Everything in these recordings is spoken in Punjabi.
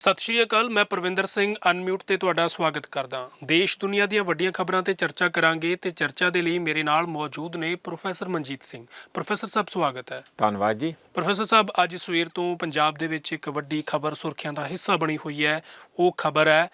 ਸਤਿ ਸ਼੍ਰੀ ਅਕਾਲ ਮੈਂ ਪ੍ਰਵਿੰਦਰ ਸਿੰਘ ਅਨਮਿਊਟ ਤੇ ਤੁਹਾਡਾ ਸਵਾਗਤ ਕਰਦਾ ਦੇਸ਼ ਦੁਨੀਆ ਦੀਆਂ ਵੱਡੀਆਂ ਖਬਰਾਂ ਤੇ ਚਰਚਾ ਕਰਾਂਗੇ ਤੇ ਚਰਚਾ ਦੇ ਲਈ ਮੇਰੇ ਨਾਲ ਮੌਜੂਦ ਨੇ ਪ੍ਰੋਫੈਸਰ ਮਨਜੀਤ ਸਿੰਘ। ਪ੍ਰੋਫੈਸਰ ਸਾਹਿਬ ਸਵਾਗਤ ਹੈ। ਧੰਨਵਾਦ ਜੀ। ਪ੍ਰੋਫੈਸਰ ਸਾਹਿਬ ਅੱਜ ਸਵੇਰ ਤੋਂ ਪੰਜਾਬ ਦੇ ਵਿੱਚ ਇੱਕ ਵੱਡੀ ਖਬਰ ਸੁਰਖੀਆਂ ਦਾ ਹਿੱਸਾ ਬਣੀ ਹੋਈ ਹੈ। ਉਹ ਖਬਰ ਹੈ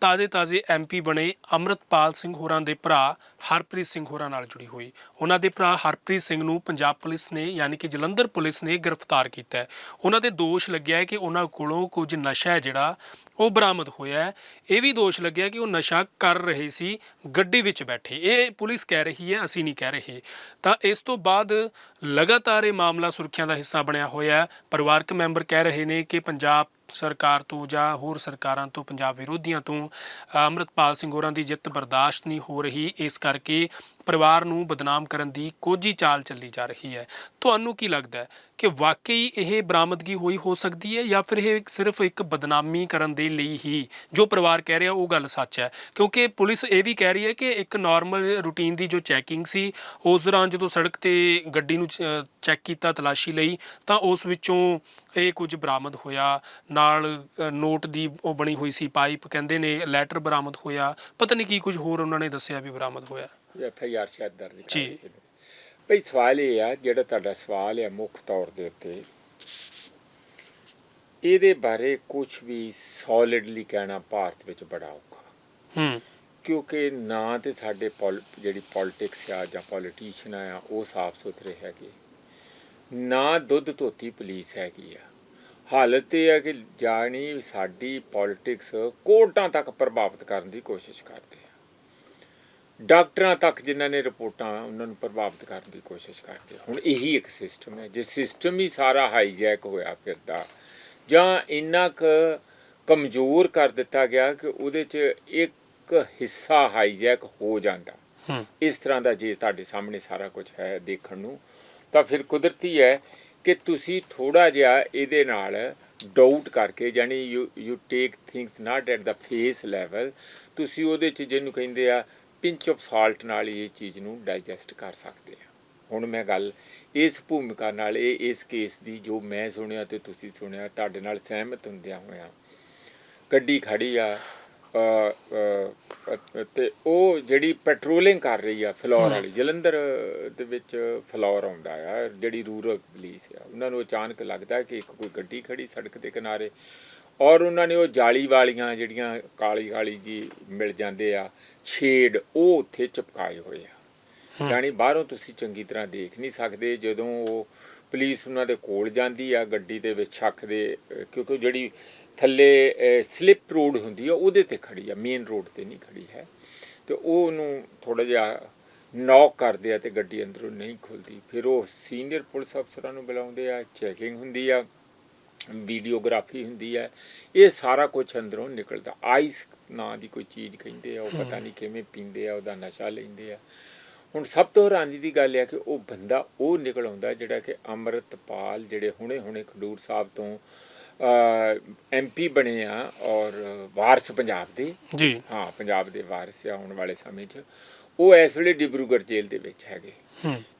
ਤਾਜ਼ੇ ਤਾਜ਼ੇ ਐਮਪੀ ਬਣੇ ਅਮਰਤਪਾਲ ਸਿੰਘ ਹੋਰਾਂ ਦੇ ਭਰਾ ਹਰਪ੍ਰੀਤ ਸਿੰਘ ਹੋਰਾਂ ਨਾਲ ਜੁੜੀ ਹੋਈ। ਉਹਨਾਂ ਦੇ ਭਰਾ ਹਰਪ੍ਰੀਤ ਸਿੰਘ ਨੂੰ ਪੰਜਾਬ ਪੁਲਿਸ ਨੇ ਯਾਨੀ ਕਿ ਜਲੰਧਰ ਪੁਲਿਸ ਨੇ ਗ੍ਰਿਫਤਾਰ ਕੀਤਾ ਹੈ। ਉਹਨਾਂ ਤੇ ਦੋਸ਼ ਲੱਗਿਆ ਹੈ ਕਿ ਉਹਨਾਂ ਕੋਲੋਂ ਕੁਝ ਨਸ਼ਾ ਹੈ ਜਿਹੜਾ ਉਹ ਬਰਾਮਦ ਹੋਇਆ ਹੈ। ਇਹ ਵੀ ਦੋਸ਼ ਲੱਗਿਆ ਕਿ ਉਹ ਨਸ਼ਾ ਕਰ ਰਹੇ ਸੀ, ਗੱਡੀ ਵਿੱਚ ਬੈਠੇ। ਇਹ ਪੁਲਿਸ ਕਹਿ ਰਹੀ ਹੈ, ਅਸੀਂ ਨਹੀਂ ਕਹਿ ਰਹੇ। ਤਾਂ ਇਸ ਤੋਂ ਬਾਅਦ ਲਗਾਤਾਰ ਇਹ ਮਾਮਲਾ ਸੁਰੱਖਿਆ ਦਾ ਹਿੱਸਾ ਬਣਿਆ ਹੋਇਆ ਹੈ। ਪਰਿਵਾਰਕ ਮੈਂਬਰ ਕਹਿ ਰਹੇ ਨੇ ਕਿ ਪੰਜਾਬ ਸਰਕਾਰ ਤੋਂ ਜਾਂ ਹੋਰ ਸਰਕਾਰਾਂ ਤੋਂ ਪੰਜਾਬ ਵਿਰੋਧੀਆਂ ਤੋਂ ਅ, ਅੰਮ੍ਰਿਤਪਾਲ ਸਿੰਘ ਹੋਰਾਂ ਦੀ ਜਿੱਤ ਬਰਦਾਸ਼ਤ ਨਹੀਂ ਹੋ ਰਹੀ। ਇਸ ਕਰਕੇ ਪਰਿਵਾਰ ਨੂੰ ਬਦਨਾਮ ਕਰਨ ਦੀ ਕੋਝੀ ਚਾਲ ਚੱਲੀ ਜਾ ਰਹੀ ਹੈ। ਤੁਹਾਨੂੰ ਕੀ ਲੱਗਦਾ ਹੈ? ਕਿ ਵਾਕਈ ਇਹ ਬਰਾਮਦਗੀ ਹੋਈ ਹੋ ਸਕਦੀ ਹੈ ਜਾਂ ਫਿਰ ਇਹ ਸਿਰਫ ਇੱਕ ਬਦਨਾਮੀ ਕਰਨ ਦੇ ਲਈ ਹੀ ਜੋ ਪਰਿਵਾਰ ਕਹਿ ਰਿਹਾ ਉਹ ਗੱਲ ਸੱਚ ਹੈ। ਕਿਉਂਕਿ ਪੁਲਿਸ ਇਹ ਵੀ ਕਹਿ ਰਹੀ ਹੈ ਕਿ ਇੱਕ ਨਾਰਮਲ ਰੂਟੀਨ ਦੀ ਜੋ ਚੈਕਿੰਗ ਸੀ ਉਸ ਦੌਰਾਨ ਜਦੋਂ ਸੜਕ ਤੇ ਗੱਡੀ ਨੂੰ ਚੈੱਕ ਕੀਤਾ ਤਲਾਸ਼ੀ ਲਈ ਤਾਂ ਉਸ ਵਿੱਚੋਂ ਇਹ ਕੁਝ ਬਰਾਮਦ ਹੋਇਆ। ਨਾਲ ਨੋਟ ਦੀ ਉਹ ਬਣੀ ਹੋਈ ਸੀ ਪਾਈਪ ਕਹਿੰਦੇ ਨੇ ਲੈਟਰ ਬਰਾਮਦ ਹੋਇਆ। ਪਤਾ ਨਹੀਂ ਕੀ ਕੁਝ ਹੋਰ ਉਹਨਾਂ ਨੇ ਦੱਸਿਆ ਵੀ ਬਰਾਮਦ ਹੋਇਆ। ਐਫ ਆਈ ਆਰ ਸ਼ਾਇਦ ਦਰਜ ਜੀ। ਭਈ ਸਵਾਲ ਇਹ ਆ ਜਿਹੜਾ ਤੁਹਾਡਾ ਸਵਾਲ ਹੈ ਮੁੱਖ ਤੌਰ ਦੇ ਉੱਤੇ ਇਹਦੇ ਬਾਰੇ ਕੁਝ ਵੀ ਸੋਲਿਡਲੀ ਕਹਿਣਾ ਭਾਰਤ ਵਿੱਚ ਬੜਾ ਔਖਾ। ਹੂੰ। ਕਿਉਂਕਿ ਨਾ ਤੇ ਸਾਡੇ ਜਿਹੜੀ ਪੋਲਿਟਿਕਸ ਆ ਜਾਂ ਪੋਲੀਟੀਸ਼ੀਅਨ ਆ ਉਹ ਸਾਫ਼ ਸੁਥਰੇ ਹੈਗੇ। ਨਾ ਦੁੱਧ ਧੋਤੀ ਪੁਲਿਸ ਹੈਗੀ ਆ। ਹਾਲਤ ਇਹ ਹੈ ਕਿ ਜਾਣੀ ਸਾਡੀ ਪੋਲਿਟਿਕਸ ਕੋਰਟਾਂ ਤੱਕ ਪ੍ਰਭਾਵਿਤ ਕਰਨ ਦੀ ਕੋਸ਼ਿਸ਼ ਕਰਦੇ। ਆ ਡਾਕਟਰਾਂ ਤੱਕ ਜਿਨ੍ਹਾਂ ਨੇ ਰਿਪੋਰਟਾਂ ਉਹਨਾਂ ਨੂੰ ਪ੍ਰਭਾਵਿਤ ਕਰਨ ਦੀ ਕੋਸ਼ਿਸ਼ ਕਰਦੇ। ਹੁਣ ਇਹੀ ਇੱਕ ਸਿਸਟਮ ਹੈ। ਜੇ ਸਿਸਟਮ ਹੀ ਸਾਰਾ ਹਾਈਜੈਕ ਹੋਇਆ ਫਿਰਦਾ ਜਾਂ ਇੰਨਾ ਕੁ ਕਮਜ਼ੋਰ ਕਰ ਦਿੱਤਾ ਗਿਆ ਕਿ ਉਹਦੇ 'ਚ ਇੱਕ ਹਿੱਸਾ ਹਾਈਜੈਕ ਹੋ ਜਾਂਦਾ। ਇਸ ਤਰ੍ਹਾਂ ਦਾ ਜੇ ਤੁਹਾਡੇ ਸਾਹਮਣੇ ਸਾਰਾ ਕੁਝ ਹੈ ਦੇਖਣ ਨੂੰ ਤਾਂ ਫਿਰ ਕੁਦਰਤੀ ਹੈ ਕਿ ਤੁਸੀਂ ਥੋੜਾ ਜਿਹਾ ਇਹਦੇ ਨਾਲ ਡਾਊਟ ਕਰਕੇ ਯਾਨੀ you take things not at the face level ਤੁਸੀਂ ਉਹਦੇ ਚ ਜਿਹਨੂੰ ਕਹਿੰਦੇ ਆ ਪਿੰਚ ਆਫ ਸਾਲਟ ਨਾਲ ਇਹ ਚੀਜ਼ ਨੂੰ ਡਾਈਜੈਸਟ ਕਰ ਸਕਦੇ ਆ ਹੁਣ ਮੈਂ ਗੱਲ ਇਸ ਭੂਮਿਕਾ ਨਾਲ ਇਹ ਇਸ ਕੇਸ ਦੀ ਜੋ ਮੈਂ ਸੁਣਿਆ ਤੇ ਤੁਸੀਂ ਸੁਣਿਆ ਤੁਹਾਡੇ ਨਾਲ ਸਹਿਮਤ ਹੁੰਦਿਆਂ ਹੋਇਆਂ ਗੱਡੀ ਖੜੀ ਆ ਤੇ ਉਹ ਜਿਹੜੀ ਪੈਟਰੋਲਿੰਗ ਕਰ ਰਹੀ ਆ ਫਲੋਰ ਵਾਲੀ ਜਲੰਧਰ ਦੇ ਵਿੱਚ ਫਲੋਰ ਆਉਂਦਾ ਆ ਜਿਹੜੀ ਰੂਰਲ ਪੁਲਿਸ ਆ ਉਹਨਾਂ ਨੂੰ ਅਚਾਨਕ ਲੱਗਦਾ ਕਿ ਇੱਕ ਕੋਈ ਗੱਡੀ ਖੜੀ ਸੜਕ ਦੇ ਕਿਨਾਰੇ ਔਰ ਉਹਨਾਂ ਨੇ ਉਹ ਜਾਲੀ ਵਾਲੀਆਂ ਜਿਹੜੀਆਂ ਕਾਲੀ ਕਾਲੀ ਜੀ ਮਿਲ ਜਾਂਦੇ ਆ ਛੇੜ ਉਹ ਉੱਥੇ ਚਿਪਕਾਏ ਹੋਏ ਆ। ਜਾਣੀ ਬਾਹਰੋਂ ਤੁਸੀਂ ਚੰਗੀ ਤਰ੍ਹਾਂ ਦੇਖ ਨਹੀਂ ਸਕਦੇ ਜਦੋਂ ਉਹ ਪੁਲਿਸ ਉਹਨਾਂ ਦੇ ਕੋਲ ਜਾਂਦੀ ਆ ਗੱਡੀ ਦੇ ਵਿੱਚ ਛੱਕ ਦੇ ਕਿਉਂਕਿ ਜਿਹੜੀ ਥੱਲੇ ਸਲਿੱਪ ਰੋਡ ਹੁੰਦੀ ਆ ਉਹਦੇ ਤੇ ਖੜੀ ਆ ਮੇਨ ਰੋਡ ਤੇ ਨਹੀਂ ਖੜੀ ਹੈ। ਤੇ ਉਹ ਉਹਨੂੰ ਥੋੜਾ ਜਿਹਾ ਨੌਕ ਕਰਦੇ ਆ ਤੇ ਗੱਡੀ ਅੰਦਰੋਂ ਨਹੀਂ ਖੁੱਲਦੀ। ਫਿਰ ਉਹ ਸੀਨੀਅਰ ਪੁਲਿਸ ਅਫਸਰਾਂ ਨੂੰ ਬੁਲਾਉਂਦੇ ਆ ਚੈਕਿੰਗ ਹੁੰਦੀ ਆ। ਵੀਡੀਓਗ੍ਰਾਫੀ ਹੁੰਦੀ ਹੈ ਇਹ ਸਾਰਾ ਕੁਝ ਅੰਦਰੋਂ ਨਿਕਲਦਾ। ਆਈਸ ਨਾਂ ਦੀ ਕੋਈ ਚੀਜ਼ ਕਹਿੰਦੇ ਆ ਉਹ ਪਤਾ ਨਹੀਂ ਕਿਵੇਂ ਪੀਂਦੇ ਆ ਉਹਦਾ ਨਸ਼ਾ ਲੈਂਦੇ ਆ। ਹੁਣ ਸਭ ਤੋਂ ਹੈਰਾਨੀ ਦੀ ਗੱਲ ਹੈ ਕਿ ਉਹ ਬੰਦਾ ਉਹ ਨਿਕਲ ਆਉਂਦਾ ਜਿਹੜਾ ਕਿ ਅੰਮ੍ਰਿਤਪਾਲ ਜਿਹੜੇ ਹੁਣੇ-ਹੁਣੇ ਖਡੂਰ ਸਾਹਿਬ ਤੋਂ ਐਮਪੀ ਬਣੇ ਆ ਔਰ ਵਾਰਸ ਪੰਜਾਬ ਦੇ। ਜੀ। ਹਾਂ ਪੰਜਾਬ ਦੇ ਵਾਰਸ ਆ ਆਉਣ ਵਾਲੇ ਸਮੇਂ 'ਚ। ਉਹ ਇਸ ਵੇਲੇ ਡਿਬਰੂਗੜ੍ਹ ਜੇਲ੍ਹ ਦੇ ਵਿੱਚ ਹੈਗੇ।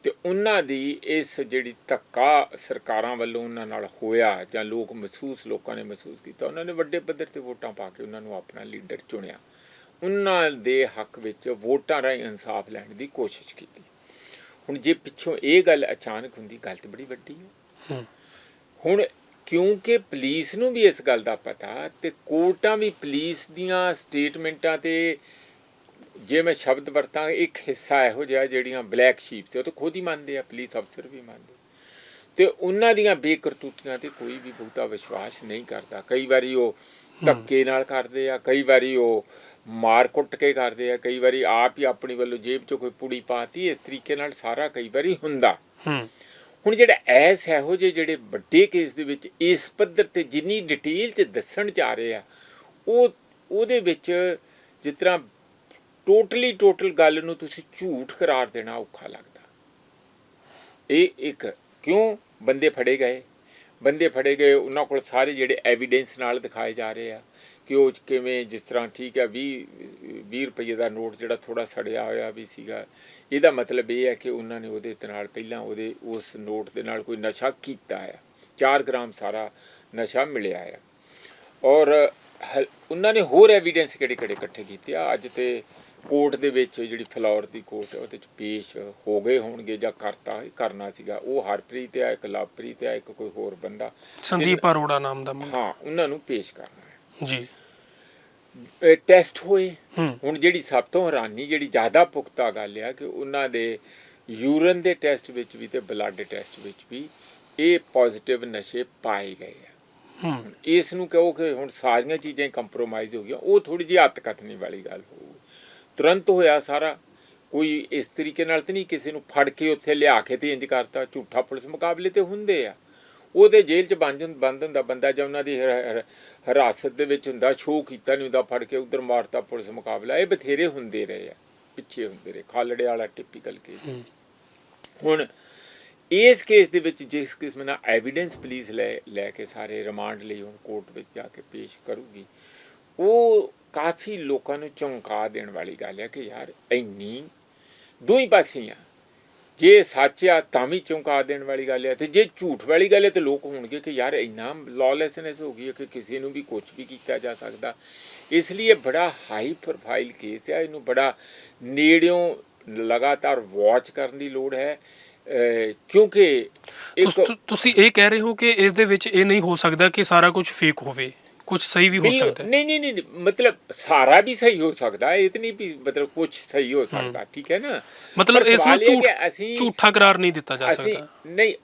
ਤੇ ਉਹਨਾਂ ਦੀ ਇਸ ਜਿਹੜੀ ਧੱਕਾ ਸਰਕਾਰਾਂ ਵੱਲੋਂ ਉਹਨਾਂ ਨਾਲ ਹੋਇਆ ਜਾਂ ਲੋਕ ਮਹਿਸੂਸ ਲੋਕਾਂ ਨੇ ਮਹਿਸੂਸ ਕੀਤਾ ਉਹਨਾਂ ਨੇ ਵੱਡੇ ਪੱਧਰ ਤੇ ਵੋਟਾਂ ਪਾ ਕੇ ਉਹਨਾਂ ਨੂੰ ਆਪਣਾ ਲੀਡਰ ਚੁਣਿਆ। ਉਹਨਾਂ ਦੇ ਹੱਕ ਵਿੱਚ ਵੋਟਾਂ ਰਾਹੀਂ ਇਨਸਾਫ ਲੈਣ ਦੀ ਕੋਸ਼ਿਸ਼ ਕੀਤੀ। ਹੁਣ ਜੇ ਪਿੱਛੋਂ ਇਹ ਗੱਲ ਅਚਾਨਕ ਹੁੰਦੀ ਗੱਲ ਤੇ ਬੜੀ ਵੱਡੀ ਹੈ। ਹੂੰ। ਹੁਣ ਕਿਉਂਕਿ ਪੁਲਿਸ ਨੂੰ ਵੀ ਇਸ ਗੱਲ ਦਾ ਪਤਾ ਤੇ ਕੋਰਟਾਂ ਵੀ ਪੁਲਿਸ ਦੀਆਂ ਸਟੇਟਮੈਂਟਾਂ ਤੇ ਜੇ ਮੈਂ ਸ਼ਬਦ ਵਰਤਾਂ ਇੱਕ ਹਿੱਸਾ ਇਹੋ ਜਿਹਾ ਜਿਹੜੀਆਂ ਬਲੈਕ ਸ਼ੀਪਸ ਉਹ ਤਾਂ ਖੁਦ ਹੀ ਮੰਨਦੇ ਆ ਪੁਲਿਸ ਅਫਸਰ ਵੀ ਮੰਨਦੇ ਤੇ ਉਹਨਾਂ ਦੀਆਂ ਬੇਕਰਤੂਤੀਆਂ ਤੇ ਕੋਈ ਵੀ ਬਹੁਤਾ ਵਿਸ਼ਵਾਸ ਨਹੀਂ ਕਰਦਾ। ਕਈ ਵਾਰੀ ਉਹ ਧੱਕੇ ਨਾਲ ਕਰਦੇ ਆ ਕਈ ਵਾਰੀ ਉਹ ਮਾਰ ਕੁੱਟ ਕੇ ਕਰਦੇ ਆ ਕਈ ਵਾਰੀ ਆਪ ਹੀ ਆਪਣੀ ਵੱਲੋਂ ਜੇਬ 'ਚੋਂ ਕੋਈ ਪੁੜੀ ਪਾਤੀ ਇਸ ਤਰੀਕੇ ਨਾਲ ਸਾਰਾ ਕਈ ਵਾਰੀ ਹੁੰਦਾ। ਹੁਣ ਜਿਹੜਾ ਐਸ ਇਹੋ ਜਿਹੇ ਜਿਹੜੇ ਵੱਡੇ ਕੇਸ ਦੇ ਵਿੱਚ ਇਸ ਪੱਧਰ ਤੇ ਜਿੰਨੀ ਡਿਟੇਲ ਚ ਦੱਸਣ ਆ ਰਹੇ ਆ ਉਹ ਉਹਦੇ ਵਿੱਚ ਜਿਸ ਤਰ੍ਹਾਂ ਟੋਟਲੀ ਟੋਟਲ ਗੱਲ ਨੂੰ ਤੁਸੀਂ ਝੂਠ ਕਰਾਰ ਦੇਣਾ ਔਖਾ ਲੱਗਦਾ। ਇਹ ਇੱਕ ਕਿਉਂ ਬੰਦੇ ਫੜੇ ਗਏ? ਬੰਦੇ ਫੜੇ ਗਏ, ਉਹਨਾਂ ਕੋਲ ਸਾਰੇ ਜਿਹੜੇ ਐਵੀਡੈਂਸ ਨਾਲ ਦਿਖਾਏ ਜਾ ਰਹੇ ਆ ਕਿ ਉਹ ਕਿਵੇਂ ਜਿਸ ਤਰ੍ਹਾਂ ਠੀਕ ਹੈ 20 20 ਰੁਪਏ ਦਾ ਨੋਟ ਜਿਹੜਾ ਥੋੜਾ ਸੜਿਆ ਹੋਇਆ ਵੀ ਸੀਗਾ। ਇਹਦਾ ਮਤਲਬ ਇਹ ਹੈ ਕਿ ਉਹਨਾਂ ਨੇ ਉਹਦੇ ਨਾਲ ਪਹਿਲਾਂ ਉਹਦੇ ਉਸ ਨੋਟ ਦੇ ਨਾਲ ਕੋਈ ਨਸ਼ਾ ਕੀਤਾ ਹੈ 4 ਗ੍ਰਾਮ ਸਾਰਾ ਨਸ਼ਾ ਮਿਲਿਆ ਹੈ ਔਰ ਹ- ਉਹਨਾਂ ਨੇ ਹੋਰ ਐਵੀਡੈਂਸ ਕਿਹੜੇ ਕਿਹੜੇ ਇਕੱਠੇ ਕੀਤੇ ਆ? ਅੱਜ ਤੇ ਕੋਰਟ ਦੇ ਵਿੱਚ ਜਿਹੜੀ ਫਲੋਰ ਦੀ ਕੋਰਟ ਹੈ ਉਹਦੇ ਚ ਪੇਸ਼ ਹੋ ਗਏ ਹੋਣਗੇ ਜਾਂ ਕਰਤਾ ਕਰਨਾ ਸੀਗਾ। ਉਹ ਹਰਪ੍ਰੀਤ ਆ ਇੱਕ ਲਵਪ੍ਰੀਤ ਆ ਇੱਕ ਕੋਈ ਹੋਰ ਬੰਦਾ। ਸੰਦੀਪ ਅਰੋੜਾ ਨਾਮ ਦਾ। ਹਾਂ ਉਹਨਾਂ ਨੂੰ ਪੇਸ਼ ਕਰਨਾ ਹੈ। ਜੀ। ਇਹ ਟੈਸਟ ਹੋਏ। ਹੂੰ। ਹੁਣ ਜਿਹੜੀ ਸਭ ਤੋਂ ਹੈਰਾਨੀ ਜਿਹੜੀ ਜ਼ਿਆਦਾ ਪੁਖਤਾ ਗੱਲ ਆ ਕਿ ਉਹਨਾਂ ਦੇ ਯੂਰਨ ਦੇ ਟੈਸਟ ਵਿੱਚ ਵੀ ਤੇ ਬਲੱਡ ਟੈਸਟ ਵਿੱਚ ਵੀ ਇਹ ਪੋਜ਼ਿਟਿਵ ਨਸ਼ੇ ਪਾਏ ਗਏ ਆ। ਹੂੰ। ਇਸ ਨੂੰ ਕਹੋ ਕਿ ਹੁਣ ਸਾਰੀਆਂ ਚੀਜ਼ਾਂ ਕੰਪਰੋਮਾਈਜ਼ ਹੋ ਗਈਆਂ। ਉਹ ਥੋੜੀ ਜਿਹੀ ਹੱਥਕਤਨੀ ਵਾਲੀ ਗੱਲ ਹੋਊ। ਤੁਰੰਤ ਹੋਇਆ ਸਾਰਾ। ਕੋਈ ਇਸ ਤਰੀਕੇ ਨਾਲ ਤੇ ਨਹੀਂ ਕਿਸੇ ਨੂੰ ਫੜ ਕੇ ਉੱਥੇ ਲਿਆ ਕੇ ਤੇ ਇੰਜ ਕਰਤਾ ਝੂਠਾ ਪੁਲਿਸ ਮੁਕਾਬਲੇ ਤੇ ਹੁੰਦੇ ਆ। ਉਹਦੇ ਜੇਲ੍ਹ 'ਚ ਬੰਧਨ ਬੰਧਨ ਦਾ ਬੰਦਾ ਜਾਂ ਉਹਨਾਂ ਦੀ ਹਿਰਾ- ਹਿਰਾ- ਹਿਰਾਸਤ ਦੇ ਵਿੱਚ ਹੁੰਦਾ ਸ਼ੋਅ ਕੀਤਾ ਨਹੀਂ ਹੁੰਦਾ ਫੜ ਕੇ ਉਧਰ ਮਾਰਤਾ ਪੁਲਿਸ ਮੁਕਾਬਲਾ। ਇਹ ਬਥੇਰੇ ਹੁੰਦੇ ਰਹੇ ਆ ਪਿੱਛੇ ਹੁੰਦੇ ਰਹੇ ਖਾਲੜੇ ਵਾਲਾ ਟਿਪੀਕਲ ਕੇਸ। ਹੁਣ ਇਸ ਕੇਸ ਦੇ ਵਿੱਚ ਜਿਸ ਕਿਸਮ ਨਾਲ ਐਵੀਡੈਂਸ ਪੁਲਿਸ ਲੈ ਲੈ ਕੇ ਸਾਰੇ ਰਿਮਾਂਡ ਲਈ ਹੁਣ ਕੋਰਟ ਵਿੱਚ ਜਾ ਕੇ ਪੇਸ਼ ਕਰੂਗੀ ਉਹ ਕਾਫੀ ਲੋਕਾਂ ਨੂੰ ਚੌਂਕਾ ਦੇਣ ਵਾਲੀ ਗੱਲ ਹੈ ਕਿ ਯਾਰ ਇੰਨੀ ਦੋ ਹੀ ਪਾਸੀਆਂ ਜੇ ਸੱਚ ਆ ਤਾਂ ਵੀ ਚੌਂਕਾ ਦੇਣ ਵਾਲੀ ਗੱਲ ਹੈ ਤੇ ਜੇ ਝੂਠ ਵਾਲੀ ਗੱਲ ਹੈ ਤੇ ਲੋਕ ਹੋਣਗੇ ਕਿ ਯਾਰ ਇੰਨਾ ਲੌਲੈਸਨੈਸ ਹੋ ਗਈ ਹੈ ਕਿ ਕਿਸੇ ਨੂੰ ਵੀ ਕੁਝ ਵੀ ਕੀਤਾ ਜਾ ਸਕਦਾ। ਇਸ ਲਈ ਇਹ ਬੜਾ ਹਾਈ ਪ੍ਰੋਫਾਈਲ ਕੇਸ ਹੈ ਇਹਨੂੰ ਬੜਾ ਨੇੜਿਓਂ ਲਗਾਤਾਰ ਵਾਚ ਕਰਨ ਦੀ ਲੋੜ ਹੈ। ਕਿਉਂਕਿ ਤੁਸੀਂ ਇਹ ਕਹਿ ਰਹੇ ਹੋ ਕਿ ਇਸ ਦੇ ਵਿੱਚ ਇਹ ਨਹੀਂ ਹੋ ਸਕਦਾ ਕਿ ਸਾਰਾ ਕੁਝ ਫੇਕ ਹੋਵੇ। ਕੁਝ ਸਹੀ ਵੀ ਹੋ ਸਕਦਾ ਹੈ। ਨਹੀਂ ਨਹੀਂ ਨਹੀਂ ਮਤਲਬ ਸਾਰਾ ਵੀ ਸਹੀ ਹੋ ਸਕਦਾ ਹੈ ਇਹ ਤਾਂ ਨਹੀਂ ਵੀ ਮਤਲਬ ਕੁਝ ਸਹੀ ਹੋ ਸਕਦਾ ਠੀਕ ਹੈ ਨਾ? ਮਤਲਬ ਪਰ ਇਸ ਨੂੰ ਸਵਾਲ ਇਹ ਹੈ ਝੂਠ ਅਸੀਂ ਝੂਠਾ ਕਰਾਰ ਨਹੀਂ ਦਿੱਤਾ ਜਾ ਅਸੀਂ ਸਕਦਾ। ਨਹੀਂ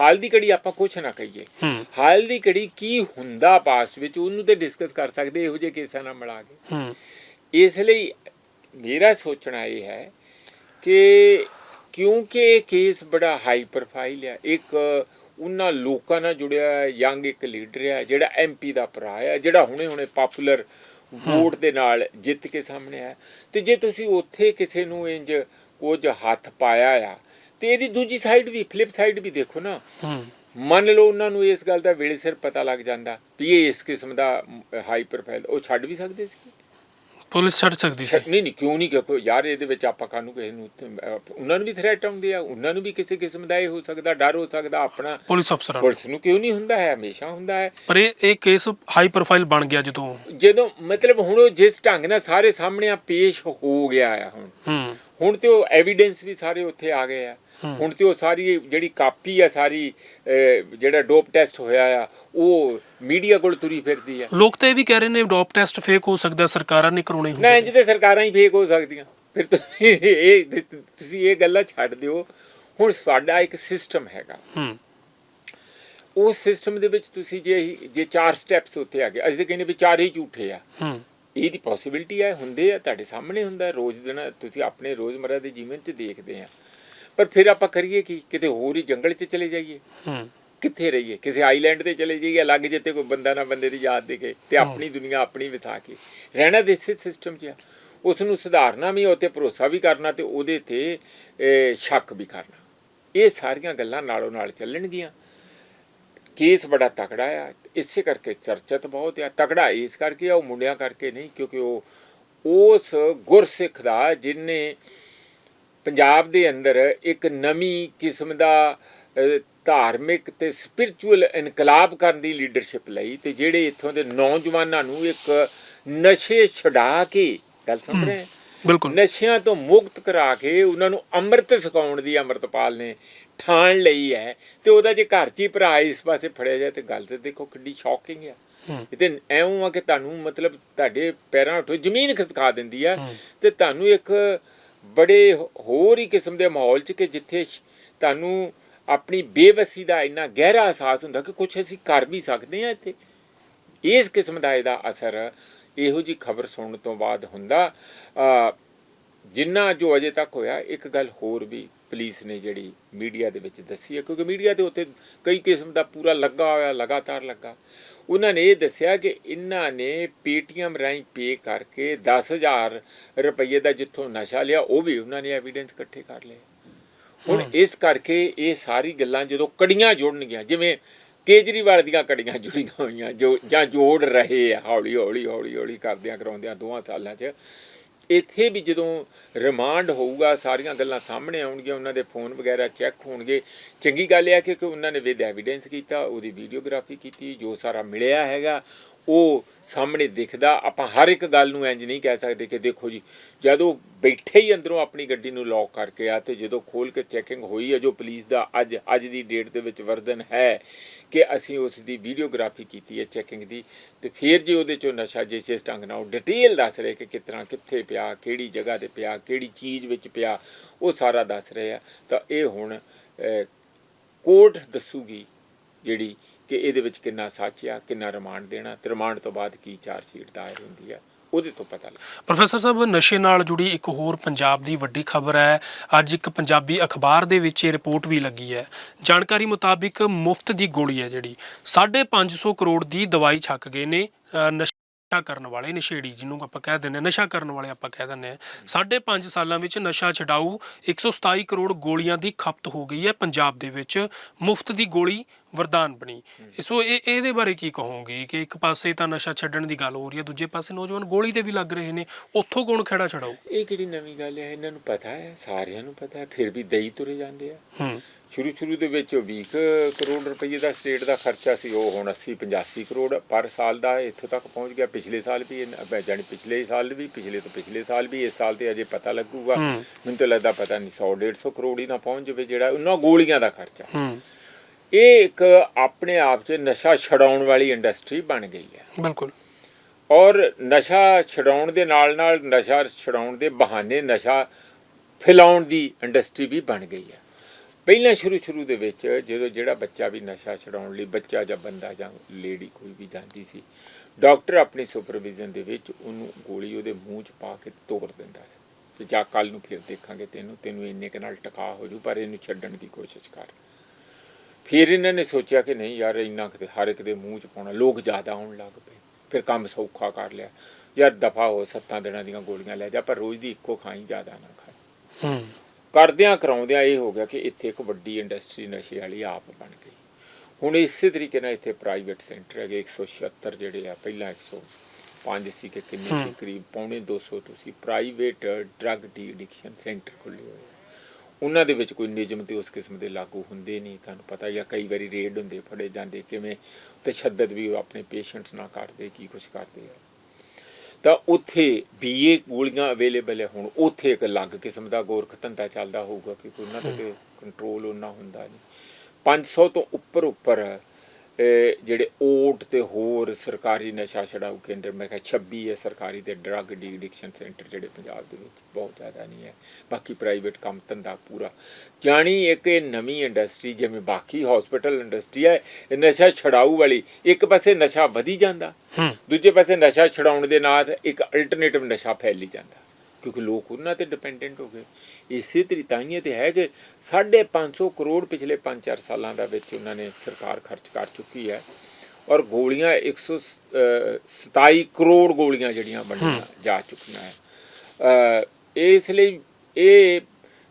ਹਾਲ ਦੀ ਘੜੀ ਆਪਾਂ ਕੁਝ ਨਾ ਕਹੀਏ। ਹੂੰ। ਹਾਲ ਦੀ ਘੜੀ ਕੀ ਹੁੰਦਾ ਪਾਸਟ ਵਿੱਚ ਉਹਨੂੰ ਤੇ ਡਿਸਕਸ ਕਰ ਸਕਦੇ ਇਹੋ ਜਿਹੇ ਕੇਸਾਂ ਨਾਲ ਮਿਲਾ ਕੇ। ਹੂੰ। ਇਸ ਲਈ ਮੇਰਾ ਸੋਚਣਾ ਇਹ ਹੈ ਕਿ ਕਿਉਂਕਿ ਇਹ ਕੇਸ ਬੜਾ ਹਾਈ ਪ੍ਰੋਫਾਈਲ ਹੈ ਇੱਕ ਉਹਨਾਂ ਲੋਕਾਂ ਨਾਲ ਜੁੜਿਆ ਯੰਗ ਇੱਕ ਲੀਡਰ ਹੈ ਜਿਹੜਾ ਐਮਪੀ ਦਾ ਭਰਾ ਹੈ ਜਿਹੜਾ ਹੁਣੇ ਹੁਣੇ ਪਪੂਲਰ ਵੋਟ ਦੇ ਨਾਲ ਜਿੱਤ ਕੇ ਸਾਹਮਣੇ ਆਇਆ। ਤੇ ਜੇ ਤੁਸੀਂ ਉੱਥੇ ਕਿਸੇ ਨੂੰ ਇੰਜ ਕੁਝ ਹੱਥ ਪਾਇਆ ਆ ਤੇ ਇਹਦੀ ਦੂਜੀ ਸਾਈਡ ਵੀ ਫਲਿੱਪ ਸਾਈਡ ਵੀ ਦੇਖੋ ਨਾ। ਹੂੰ। ਮੰਨ ਲਓ ਉਹਨਾਂ ਨੂੰ ਇਸ ਗੱਲ ਦਾ ਵੇਲੇ ਸਿਰ ਪਤਾ ਲੱਗ ਜਾਂਦਾ ਵੀ ਇਹ ਇਸ ਕਿਸਮ ਦਾ ਹਾਈ ਪ੍ਰੋਫਾਈਲ ਉਹ ਛੱਡ ਵੀ ਸਕਦੇ ਸੀ। ਪੁਲਿਸ ਛੱਡ ਸਕਦੀ ਸੀ। ਨਹੀਂ ਨਹੀਂ ਕਿਉਂ ਨਹੀਂ? ਕਿਉਂਕਿ ਯਾਰ ਇਹਦੇ ਵਿੱਚ ਆਪਾਂ ਕਾਹਨੂੰ ਕਿਸੇ ਨੂੰ ਉਹਨਾਂ ਨੂੰ ਵੀ ਥ੍ਰੈਟ ਆਉਂਦੇ ਆ ਉਹਨਾਂ ਨੂੰ ਵੀ ਕਿਸੇ ਕਿਸਮ ਦਾ ਇਹ ਹੋ ਸਕਦਾ ਡਰ ਹੋ ਸਕਦਾ ਆਪਣਾ ਪੁਲਿਸ ਅਫਸਰਾਂ। ਪੁਲਿਸ ਨੂੰ ਕਿਉਂ ਨਹੀਂ ਹੁੰਦਾ ਹੈ? ਹਮੇਸ਼ਾ ਹੁੰਦਾ ਹੈ। ਪਰ ਇਹ ਇਹ ਕੇਸ ਹਾਈ ਪ੍ਰੋਫਾਈਲ ਬਣ ਗਿਆ ਜਦੋਂ। ਜਦੋਂ ਮਤਲਬ ਹੁਣ ਉਹ ਜਿਸ ਢੰਗ ਨਾਲ ਸਾਰੇ ਸਾਹਮਣੇ ਆ ਪੇਸ਼ ਹੋ ਗਿਆ ਆ ਹੁਣ। ਹੂੰ। ਹੁਣ ਤੇ ਉਹ ਐਵੀਡੈਂਸ ਵੀ ਸਾਰੇ ਉੱਥੇ ਆ ਗਏ ਆ। ਹੁਣ ਤੇ ਉਹ ਸਾਰੀ ਜਿਹੜੀ ਕਾਪੀ ਆ ਸਾਰੀ ਜਿਹੜਾ ਡੋਪ ਟੈਸਟ ਹੋਇਆ ਆ ਉਹ ਮੀਡੀਆ ਕੋਲ ਤੁਰੀ ਫਿਰਦੀ ਆ। ਲੋਕ ਤਾਂ ਇਹ ਵੀ ਕਹਿ ਰਹੇ ਨੇ ਡੋਪ ਟੈਸਟ ਫੇਕ ਹੋ ਸਕਦਾ ਸਰਕਾਰਾਂ ਨੇ ਕਰਾਉਣੇ ਹੁੰਦੇ ਇੰਜ ਨੇ। ਤੇ ਸਰਕਾਰਾਂ ਹੀ ਫੇਕ ਹੋ ਸਕਦੀਆਂ। ਫਿਰ ਤੁਸੀਂ ਇਹ ਤੁਸੀਂ ਇਹ ਗੱਲਾਂ ਛੱਡ ਦਿਓ। ਹੁਣ ਸਾਡਾ ਇੱਕ ਸਿਸਟਮ ਹੈਗਾ। ਹੂੰ। ਉਸ ਸਿਸਟਮ ਦੇ ਵਿੱਚ ਤੁਸੀਂ ਜੇ ਜੇ ਚਾਰ ਸਟੈਪਸ ਉੱਤੇ ਆ ਗਏ ਅਸੀਂ ਕਹਿੰਦੇ ਵੀ ਚਾਰ ਹੀ ਝੂਠੇ ਆ। ਹੂੰ। ਇਹਦੀ ਪੋਸਿਬਿਲਿਟੀ ਹੈ ਹੁੰਦੇ ਆ ਤੁਹਾਡੇ ਸਾਹਮਣੇ ਹੁੰਦਾ ਰੋਜ਼ ਦਿਨ ਤੁਸੀਂ ਆਪਣੇ ਰੋਜ਼ਮਰਰਾ ਦੇ ਜੀਵਨ 'ਚ ਦੇਖਦੇ ਆ। ਪਰ ਫਿਰ ਆਪਾਂ ਕਰੀਏ ਕੀ? ਕਿਤੇ ਹੋਰ ਹੀ ਜੰਗਲ 'ਚ ਚਲੇ ਜਾਈਏ। ਹੂੰ। ਕਿੱਥੇ ਰਹੀਏ? ਕਿਸੇ ਆਈਲੈਂਡ ਤੇ ਚਲੇ ਜਾਈਏ ਅਲੱਗ ਜਿੱਤੇ ਕੋਈ ਬੰਦਾ ਨਾ ਬੰਦੇ ਦੀ ਯਾਦ ਦੇ ਕੇ ਤੇ ਆਪਣੀ ਦੁਨੀਆ ਆਪਣੀ ਵਿਥਾ ਕੇ। ਰਹਿਣਾ ਦੇ ਇਸੇ ਸਿਸਟਮ 'ਚ ਆ। ਉਸ ਨੂੰ ਸੁਧਾਰਨਾ ਵੀ ਉੱਤੇ ਭਰੋਸਾ ਵੀ ਕਰਨਾ ਤੇ ਉਹਦੇ ਤੇ ਸ਼ੱਕ ਵੀ ਕਰਨਾ। ਇਹ ਸਾਰੀਆਂ ਗੱਲਾਂ ਨਾਲੋਂ ਨਾਲ ਚੱਲਣਗੀਆਂ। ਕੇਸ ਬੜਾ ਤਕੜਾ ਆ। ਇਸੇ ਕਰਕੇ ਚਰਚਤ ਬਹੁਤ ਆ। ਤਕੜਾ ਇਸ ਕਰਕੇ ਆ ਉਹ ਮੁੰਡਿਆਂ ਕਰਕੇ ਨਹੀਂ ਕਿਉਂਕਿ ਉਹ ਉਸ ਗੁਰਸਿੱਖ ਦਾ ਜਿਨੇ ਪੰਜਾਬ ਦੇ ਅੰਦਰ ਇੱਕ ਨਵੀਂ ਕਿਸਮ ਦਾ ਧਾਰਮਿਕ ਤੇ ਸਪਿਰਚੁਅਲ ਇਨਕਲਾਬ ਕਰਨ ਦੀ ਲੀਡਰਸ਼ਿਪ ਲਈ ਤੇ ਜਿਹੜੇ ਇੱਥੋਂ ਦੇ ਨੌਜਵਾਨਾਂ ਨੂੰ ਇੱਕ ਨਸ਼ੇ ਛਡਾ ਕੇ ਗੱਲ ਸਮਝ ਰਹੇ? ਬਿਲਕੁਲ ਨਸ਼ਿਆਂ ਤੋਂ ਮੁਕਤ ਕਰਾ ਕੇ ਉਹਨਾਂ ਨੂੰ ਅੰਮ੍ਰਿਤ ਸਿਖਾਉਣ ਦੀ ਅੰਮ੍ਰਿਤਪਾਲ ਨੇ ਠਾਣ ਲਈ ਹੈ ਤੇ ਉਹਦਾ ਜੇ ਘਰ 'ਚ ਹੀ ਭਰਾ ਇਸ ਪਾਸੇ ਫੜਿਆ ਜਾਏ ਤੇ ਗੱਲ ਤੇ ਦੇਖੋ ਕਿੰਨੀ ਸ਼ੌਕਿੰਗ ਹੈ ਇਹ ਤੇ ਐਉਂ ਆ ਕਿ ਤੁਹਾਨੂੰ ਮਤਲਬ ਤੁਹਾਡੇ ਪੈਰਾਂ ਹੇਠੋਂ ਜ਼ਮੀਨ ਖਿਸਕਾ ਦਿੰਦੀ ਆ। ਤੇ ਤੁਹਾਨੂੰ ਇੱਕ ਬੜੇ ਹੋਰ ਹੀ ਕਿਸਮ ਦੇ ਮਾਹੌਲ 'ਚ ਕਿ ਜਿੱਥੇ ਤੁਹਾਨੂੰ ਆਪਣੀ ਬੇਵਸੀ ਦਾ ਇੰਨਾ ਗਹਿਰਾ ਅਹਿਸਾਸ ਹੁੰਦਾ ਕਿ ਕੁਝ ਅਸੀਂ ਕਰ ਵੀ ਸਕਦੇ ਹਾਂ ਇੱਥੇ। ਇਸ ਕਿਸਮ ਦਾ ਇਹਦਾ ਅਸਰ ਇਹੋ ਜੀ ਖਬਰ ਸੁਣਨ ਤੋਂ ਬਾਅਦ ਹੁੰਦਾ। ਜਿੰਨਾ ਜੋ ਅਜੇ ਤੱਕ ਹੋਇਆ, ਇੱਕ ਗੱਲ ਹੋਰ ਵੀ ਪੁਲਿਸ ਨੇ ਜਿਹੜੀ ਮੀਡੀਆ ਦੇ ਵਿੱਚ ਦੱਸੀ ਹੈ, ਕਿਉਂਕਿ ਮੀਡੀਆ ਦੇ ਉੱਤੇ ਕਈ ਕਿਸਮ ਦਾ ਪੂਰਾ ਲੱਗਾ ਹੋਇਆ, ਲਗਾਤਾਰ ਲੱਗਾ। ਉਹਨਾਂ ਨੇ ਇਹ ਦੱਸਿਆ ਕਿ ਇਹਨਾਂ ਨੇ ਪੇਟੀਐਮ ਰਾਹੀਂ ਪੇ ਕਰਕੇ 10000 ਰੁਪਏ ਦਾ ਜਿੱਥੋਂ ਨਸ਼ਾ ਲਿਆ ਉਹ ਵੀ ਉਹਨਾਂ ਨੇ ਐਵੀਡੈਂਸ ਇਕੱਠੇ ਕਰ ਲਏ। ਹੁਣ ਇਸ ਕਰਕੇ ਇਹ ਸਾਰੀ ਗੱਲਾਂ ਜਦੋਂ ਕੜੀਆਂ ਜੋੜਨਗੀਆਂ ਜਿਵੇਂ ਕੇਜਰੀਵਾਲ ਦੀਆਂ ਕੜੀਆਂ ਜੁੜੀਆਂ ਹੋਈਆਂ ਜੋ ਜਾਂ ਜੋੜ ਰਹੇ ਆ ਹੌਲੀ ਹੌਲੀ ਹੌਲੀ ਹੌਲੀ ਕਰਦਿਆਂ ਕਰਾਉਂਦਿਆਂ ਦੋਹਾਂ ਸਾਲਾਂ 'ਚ ਇੱਥੇ ਵੀ ਜਦੋਂ ਰਿਮਾਂਡ ਹੋਊਗਾ, ਸਾਰੀਆਂ ਗੱਲਾਂ ਸਾਹਮਣੇ ਆਉਣਗੀਆਂ, ਉਹਨਾਂ ਦੇ ਫੋਨ ਵਗੈਰਾ ਚੈੱਕ ਹੋਣਗੇ। ਚੰਗੀ ਗੱਲ ਇਹ ਹੈ ਕਿ ਉਹਨਾਂ ਨੇ ਵਿਦ ਐਵੀਡੈਂਸ ਕੀਤਾ, ਉਹਦੀ ਵੀਡੀਓਗ੍ਰਾਫੀ ਕੀਤੀ, ਜੋ ਸਾਰਾ ਮਿਲਿਆ ਹੈਗਾ, ਉਹ ਸਾਹਮਣੇ ਦਿਖਦਾ। ਆਪਾਂ ਹਰ ਇੱਕ ਗੱਲ ਨੂੰ ਇੰਜ ਨਹੀਂ ਕਹਿ ਸਕਦੇ ਕਿ ਦੇਖੋ ਜੀ, ਜਦੋਂ ਬੈਠੇ ਹੀ ਅੰਦਰੋਂ ਆਪਣੀ ਗੱਡੀ ਨੂੰ ਲੌਕ ਕਰਕੇ ਆ, ਤੇ ਜਦੋਂ ਖੋਲ ਕੇ ਚੈਕਿੰਗ ਹੋਈ ਹੈ, ਜੋ ਪੁਲਿਸ ਦਾ ਅੱਜ ਅੱਜ ਦੀ ਡੇਟ ਦੇ ਵਿੱਚ ਵਰਜ਼ਨ ਹੈ ਕਿ ਅਸੀਂ ਉਸ ਦੀ ਵੀਡੀਓਗ੍ਰਾਫੀ ਕੀਤੀ ਹੈ ਚੈਕਿੰਗ ਦੀ। ਤੇ ਫਿਰ ਜੇ ਉਹਦੇ ਚੋਂ ਨਸ਼ਾ ਜਿਸ ਜਿਸ ਢੰਗ ਨਾਲ ਡਿਟੇਲ ਦੱਸ ਰਹੇ ਕਿ ਕਿਸ ਤਰ੍ਹਾਂ ਕਿੱਥੇ ਪਿਆ, ਕਿਹੜੀ ਜਗ੍ਹਾ ਤੇ ਪਿਆ, ਕਿਹੜੀ ਚੀਜ਼ ਵਿੱਚ ਪਿਆ, ਉਹ ਸਾਰਾ ਦੱਸ ਰਹੇ। ਆ ਤਾਂ ਇਹ ਹੁਣ ਕੋਰਟ ਦੱਸੂਗੀ ਜਿਹੜੀ ਕਿ ਇਹਦੇ ਵਿੱਚ ਕਿੰਨਾ ਸੱਚ ਆ, ਕਿੰਨਾ ਰਿਮਾਂਡ ਦੇਣਾ। ਤੇ ਰਿਮਾਂਡ ਤੋਂ ਬਾਅਦ ਕੀ ਚਾਰਜ ਸ਼ੀਟ ਦਾਇਰ ਹੁੰਦੀ ਆ। ਉਹਦੇ ਤੋਂ ਪਤਾ ਲੱਗ। ਪ੍ਰੋਫੈਸਰ ਸਾਹਿਬ ਨਸ਼ੇ ਨਾਲ ਜੁੜੀ ਇੱਕ ਹੋਰ ਪੰਜਾਬ ਦੀ ਵੱਡੀ ਖਬਰ ਹੈ। ਅੱਜ ਇੱਕ ਪੰਜਾਬੀ ਅਖਬਾਰ ਦੇ ਵਿੱਚ ਇਹ ਰਿਪੋਰਟ ਵੀ ਲੱਗੀ ਹੈ। ਜਾਣਕਾਰੀ ਮੁਤਾਬਿਕ ਮੁਫਤ ਦੀ ਗੋਲੀ ਹੈ ਜਿਹੜੀ। 550 ਕਰੋੜ ਦੀ ਦਵਾਈ ਛੱਕ ਗਏ ਨੇ। ਅ, ਨਸ਼ਾ ਕਰਨ ਵਾਲੇ ਨਸ਼ੇੜੀ ਜਿਹਨੂੰ ਆਪਾਂ ਕਹਿ ਦਿੰਦੇ ਨਸ਼ਾ ਕਰਨ ਵਾਲੇ ਆਪਾਂ ਕਹਿ ਦਿੰਦੇ ਹਾਂ। 5.5 ਸਾਲਾਂ ਵਿੱਚ ਨਸ਼ਾ ਛਡਾਊ 127 ਕਰੋੜ ਗੋਲੀਆਂ ਦੀ ਖਪਤ ਹੋ ਗਈ ਹੈ। ਪੰਜਾਬ ਦੇ ਵਿੱਚ ਮੁਫਤ ਦੀ ਗੋਲੀ ਵਰਦਾਨ ਬਣੀ। ਸੋ ਇਹ ਇਹਦੇ ਬਾਰੇ ਕੀ ਕਹੋਗੇ ਕਿ ਇੱਕ ਪਾਸੇ ਤਾਂ ਨਸ਼ਾ ਛੱਡਣ ਦੀ ਗੱਲ ਹੋ ਰਹੀ ਹੈ ਦੂਜੇ ਪਾਸੇ ਨੌਜਵਾਨ ਗੋਲੀ ਤੇ ਵੀ ਲੱਗ ਰਹੇ ਨੇ। ਉੱਥੋਂ ਕੌਣ ਖੜਾ ਛਡਾਊ? ਇਹ ਕਿਹੜੀ ਨਵੀਂ ਗੱਲ ਹੈ? ਇਹਨਾਂ ਨੂੰ ਪਤਾ ਹੈ ਸਾਰਿਆਂ ਨੂੰ ਪਤਾ ਹੈ ਫਿਰ ਵੀ ਦਈ ਤੁਰੇ ਜਾਂਦੇ ਆ। ਹੂੰ। ਸ਼ੁਰੂ ਸ਼ੁਰੂ ਦੇ ਵਿੱਚ 20 ਕੁ ਕਰੋੜ ਰੁਪਏ ਦਾ ਸਟੇਟ ਦਾ ਖਰਚਾ ਸੀ ਉਹ ਹੁਣ 80 85 ਕਰੋੜ ਪਰ ਸਾਲ ਦਾ ਇੱਥੋਂ ਤੱਕ ਪਹੁੰਚ ਗਿਆ। ਪਿਛਲੇ ਸਾਲ ਵੀ ਇਹ- ਜਾਣੀ ਪਿਛਲੇ ਸਾਲ ਵੀ ਪਿਛਲੇ ਤੋਂ ਪਿਛਲੇ ਸਾਲ ਵੀ ਇਸ ਸਾਲ ਤੇ ਅਜੇ ਪਤਾ ਲੱਗੂਗਾ। ਮੈਨੂੰ ਤਾਂ ਲੱਗਦਾ ਪਤਾ ਨਹੀਂ 100 150 ਕਰੋੜ ਹੀ ਨਾ ਪਹੁੰਚ ਜਾਵੇ ਜਿਹੜਾ ਉਹਨਾਂ ਗੋਲੀਆਂ ਦਾ ਖਰਚਾ। ਇਹ ਇੱਕ ਆਪਣੇ ਆਪ 'ਚ ਨਸ਼ਾ ਛਡਾਉਣ ਵਾਲੀ ਇੰਡਸਟਰੀ ਬਣ ਗਈ ਹੈ। ਬਿਲਕੁਲ। ਔਰ ਨਸ਼ਾ ਛਡਾਉਣ ਦੇ ਨਾਲ ਨਾਲ ਨਸ਼ਾ ਛਡਾਉਣ ਦੇ ਬਹਾਨੇ ਨਸ਼ਾ ਫੈਲਾਉਣ ਦੀ ਇੰਡਸਟਰੀ ਵੀ ਬਣ ਗਈ ਹੈ। ਪਹਿਲਾਂ ਸ਼ੁਰੂ ਸ਼ੁਰੂ ਦੇ ਵਿੱਚ ਜਦੋਂ ਜਿਹੜਾ ਬੱਚਾ ਵੀ ਨਸ਼ਾ ਛਡਾਉਣ ਲਈ ਬੱਚਾ ਜਾਂ ਬੰਦਾ ਜਾਂ ਲੇਡੀ ਕੋਈ ਵੀ ਜਾਂਦੀ ਸੀ, ਡਾਕਟਰ ਆਪਣੀ ਸੁਪਰਵਿਜ਼ਨ ਦੇ ਵਿੱਚ ਉਹਨੂੰ ਗੋਲੀ ਉਹਦੇ ਮੂੰਹ 'ਚ ਪਾ ਕੇ ਤੋੜ ਦਿੰਦਾ ਸੀ ਕਿ ਜਾ ਕੱਲ ਨੂੰ ਫਿਰ ਦੇਖਾਂਗੇ ਤੈਨੂੰ ਤੈਨੂੰ ਇੰਨੇ ਕੁ ਨਾਲ ਟਿਕਾ ਹੋ ਜੂ, ਪਰ ਇਹਨੂੰ ਛੱਡਣ ਦੀ ਕੋਸ਼ਿਸ਼ ਕਰ। ਫਿਰ ਇਹਨਾਂ ਨੇ ਸੋਚਿਆ ਕਿ ਨਹੀਂ ਯਾਰ ਇੰਨਾ ਕਿਤੇ ਹਰ ਇੱਕ ਦੇ ਮੂੰਹ 'ਚ ਪਾਉਣਾ, ਲੋਕ ਜ਼ਿਆਦਾ ਆਉਣ ਲੱਗ ਪਏ। ਫਿਰ ਕੰਮ ਸੌਖਾ ਕਰ ਲਿਆ। ਯਾਰ ਦਫਾ ਹੋ, ਸੱਤਾਂ ਦਿਨਾਂ ਦੀਆਂ ਗੋਲੀਆਂ ਲੈ ਜਾ, ਪਰ ਰੋਜ਼ ਦੀ ਇੱਕੋ ਖਾਈ ਜ਼ਿਆਦਾ ਨਾ ਖਾ ਕਰਦਿਆਂ ਕਰਾਉਂਦਿਆਂ ਇਹ ਹੋ ਗਿਆ ਕਿ ਇੱਥੇ ਇੱਕ ਵੱਡੀ ਇੰਡਸਟਰੀ ਨਸ਼ੇ ਵਾਲੀ ਆਪ ਬਣ ਗਈ ਹੁਣ ਇਸੇ ਤਰੀਕੇ ਨਾਲ ਇੱਥੇ ਪ੍ਰਾਈਵੇਟ ਸੈਂਟਰ ਹੈਗੇ 176 ਜਿਹੜੇ ਆ ਪਹਿਲਾਂ 105 ਸੀ ਕਿ ਕਿੰਨੇ ਸੀ। ਕਰੀਬ ਪੌਣੇ 200 ਤੁਸੀਂ private drug de addiction centre ਖੁੱਲੇ ਹੋਏ। ਉਹਨਾਂ ਦੇ ਵਿੱਚ ਕੋਈ ਨਿਯਮ ਤੇ ਉਸ ਕਿਸਮ ਦੇ ਲਾਗੂ ਹੁੰਦੇ ਨਹੀਂ ਤੁਹਾਨੂੰ ਪਤਾ ਜਾਂ ਕਈ ਵਾਰੀ ਰੇਡ ਹੁੰਦੇ ਫੜੇ ਜਾਂਦੇ ਕਿਵੇਂ ਤਸ਼ੱਦਦ ਵੀ ਆਪਣੇ ਪੇਸ਼ੈਂਟਸ ਨਾਲ ਕਰਦੇ ਕੀ ਕੁਝ ਕਰਦੇ ਆ ਤਾਂ ਉੱਥੇ ਬੀਏ ਗੋਲੀਆਂ ਅਵੇਲੇਬਲ ਹੈ ਹੁਣ। ਉੱਥੇ ਇੱਕ ਅਲੱਗ ਕਿਸਮ ਦਾ ਗੋਰਖ ਧੰਦਾ ਚੱਲਦਾ ਹੋਊਗਾ ਕਿਉਂਕਿ ਉਹਨਾਂ ਤੇ ਤੇ ਕੰਟਰੋਲ ਉਹਨਾਂ ਹੁੰਦਾ ਨਹੀਂ। 500 ਤੋਂ ਉੱਪਰ ਉੱਪਰ ਜਿਹੜੇ ਓਟ ਤੇ ਹੋਰ ਸਰਕਾਰੀ ਨਸ਼ਾ ਛਡਾਊ ਕੇਂਦਰ ਮੈਂ ਕਿਹਾ 26 ਹੈ ਸਰਕਾਰੀ ਤੇ ਡਰੱਗ ਡੀ ਐਡਿਕਸ਼ਨ ਸੈਂਟਰ ਜਿਹੜੇ ਪੰਜਾਬ ਦੇ ਵਿੱਚ ਬਹੁਤ ਜ਼ਿਆਦਾ ਨਹੀਂ ਹੈ। ਬਾਕੀ ਪ੍ਰਾਈਵੇਟ ਕੰਮ ਧੰਦਾ ਪੂਰਾ। ਜਾਣੀ ਇੱਕ ਇਹ ਨਵੀਂ ਇੰਡਸਟਰੀ ਜਿਵੇਂ ਬਾਕੀ ਹਸਪੀਟਲ ਇੰਡਸਟਰੀ ਹੈ ਇਹ ਨਸ਼ਾ ਛਡਾਊ ਵਾਲੀ ਇੱਕ ਪਾਸੇ ਨਸ਼ਾ ਵਧੀ ਜਾਂਦਾ ਦੂਜੇ ਪਾਸੇ ਨਸ਼ਾ ਛਡਾਉਣ ਦੇ ਨਾਲ ਇੱਕ ਅਲਟਰਨੇਟਿਵ ਨਸ਼ਾ ਫੈਲੀ ਜਾਂਦਾ। ਕਿਉਂਕਿ ਲੋਕ ਉਹਨਾਂ ਤੇ ਡਿਪੈਂਡੈਂਟ ਹੋ ਗਏ। ਇਸੇ ਤਰੀਤਾਈਏ ਤੇ ਹੈ ਕਿ 550 ਕਰੋੜ ਪਿਛਲੇ 5-4 ਸਾਲਾਂ ਦਾ ਵਿੱਚ ਉਹਨਾਂ ਨੇ ਸਰਕਾਰ ਖਰਚ ਕਰ ਚੁੱਕੀ ਹੈ। ਔਰ ਗੋਲੀਆਂ 127 ਕਰੋੜ ਗੋਲੀਆਂ ਜਿਹੜੀਆਂ ਬਣੀਆਂ ਜਾ ਚੁੱਕੀਆਂ ਹੈ। ਇਸ ਲਈ ਇਹ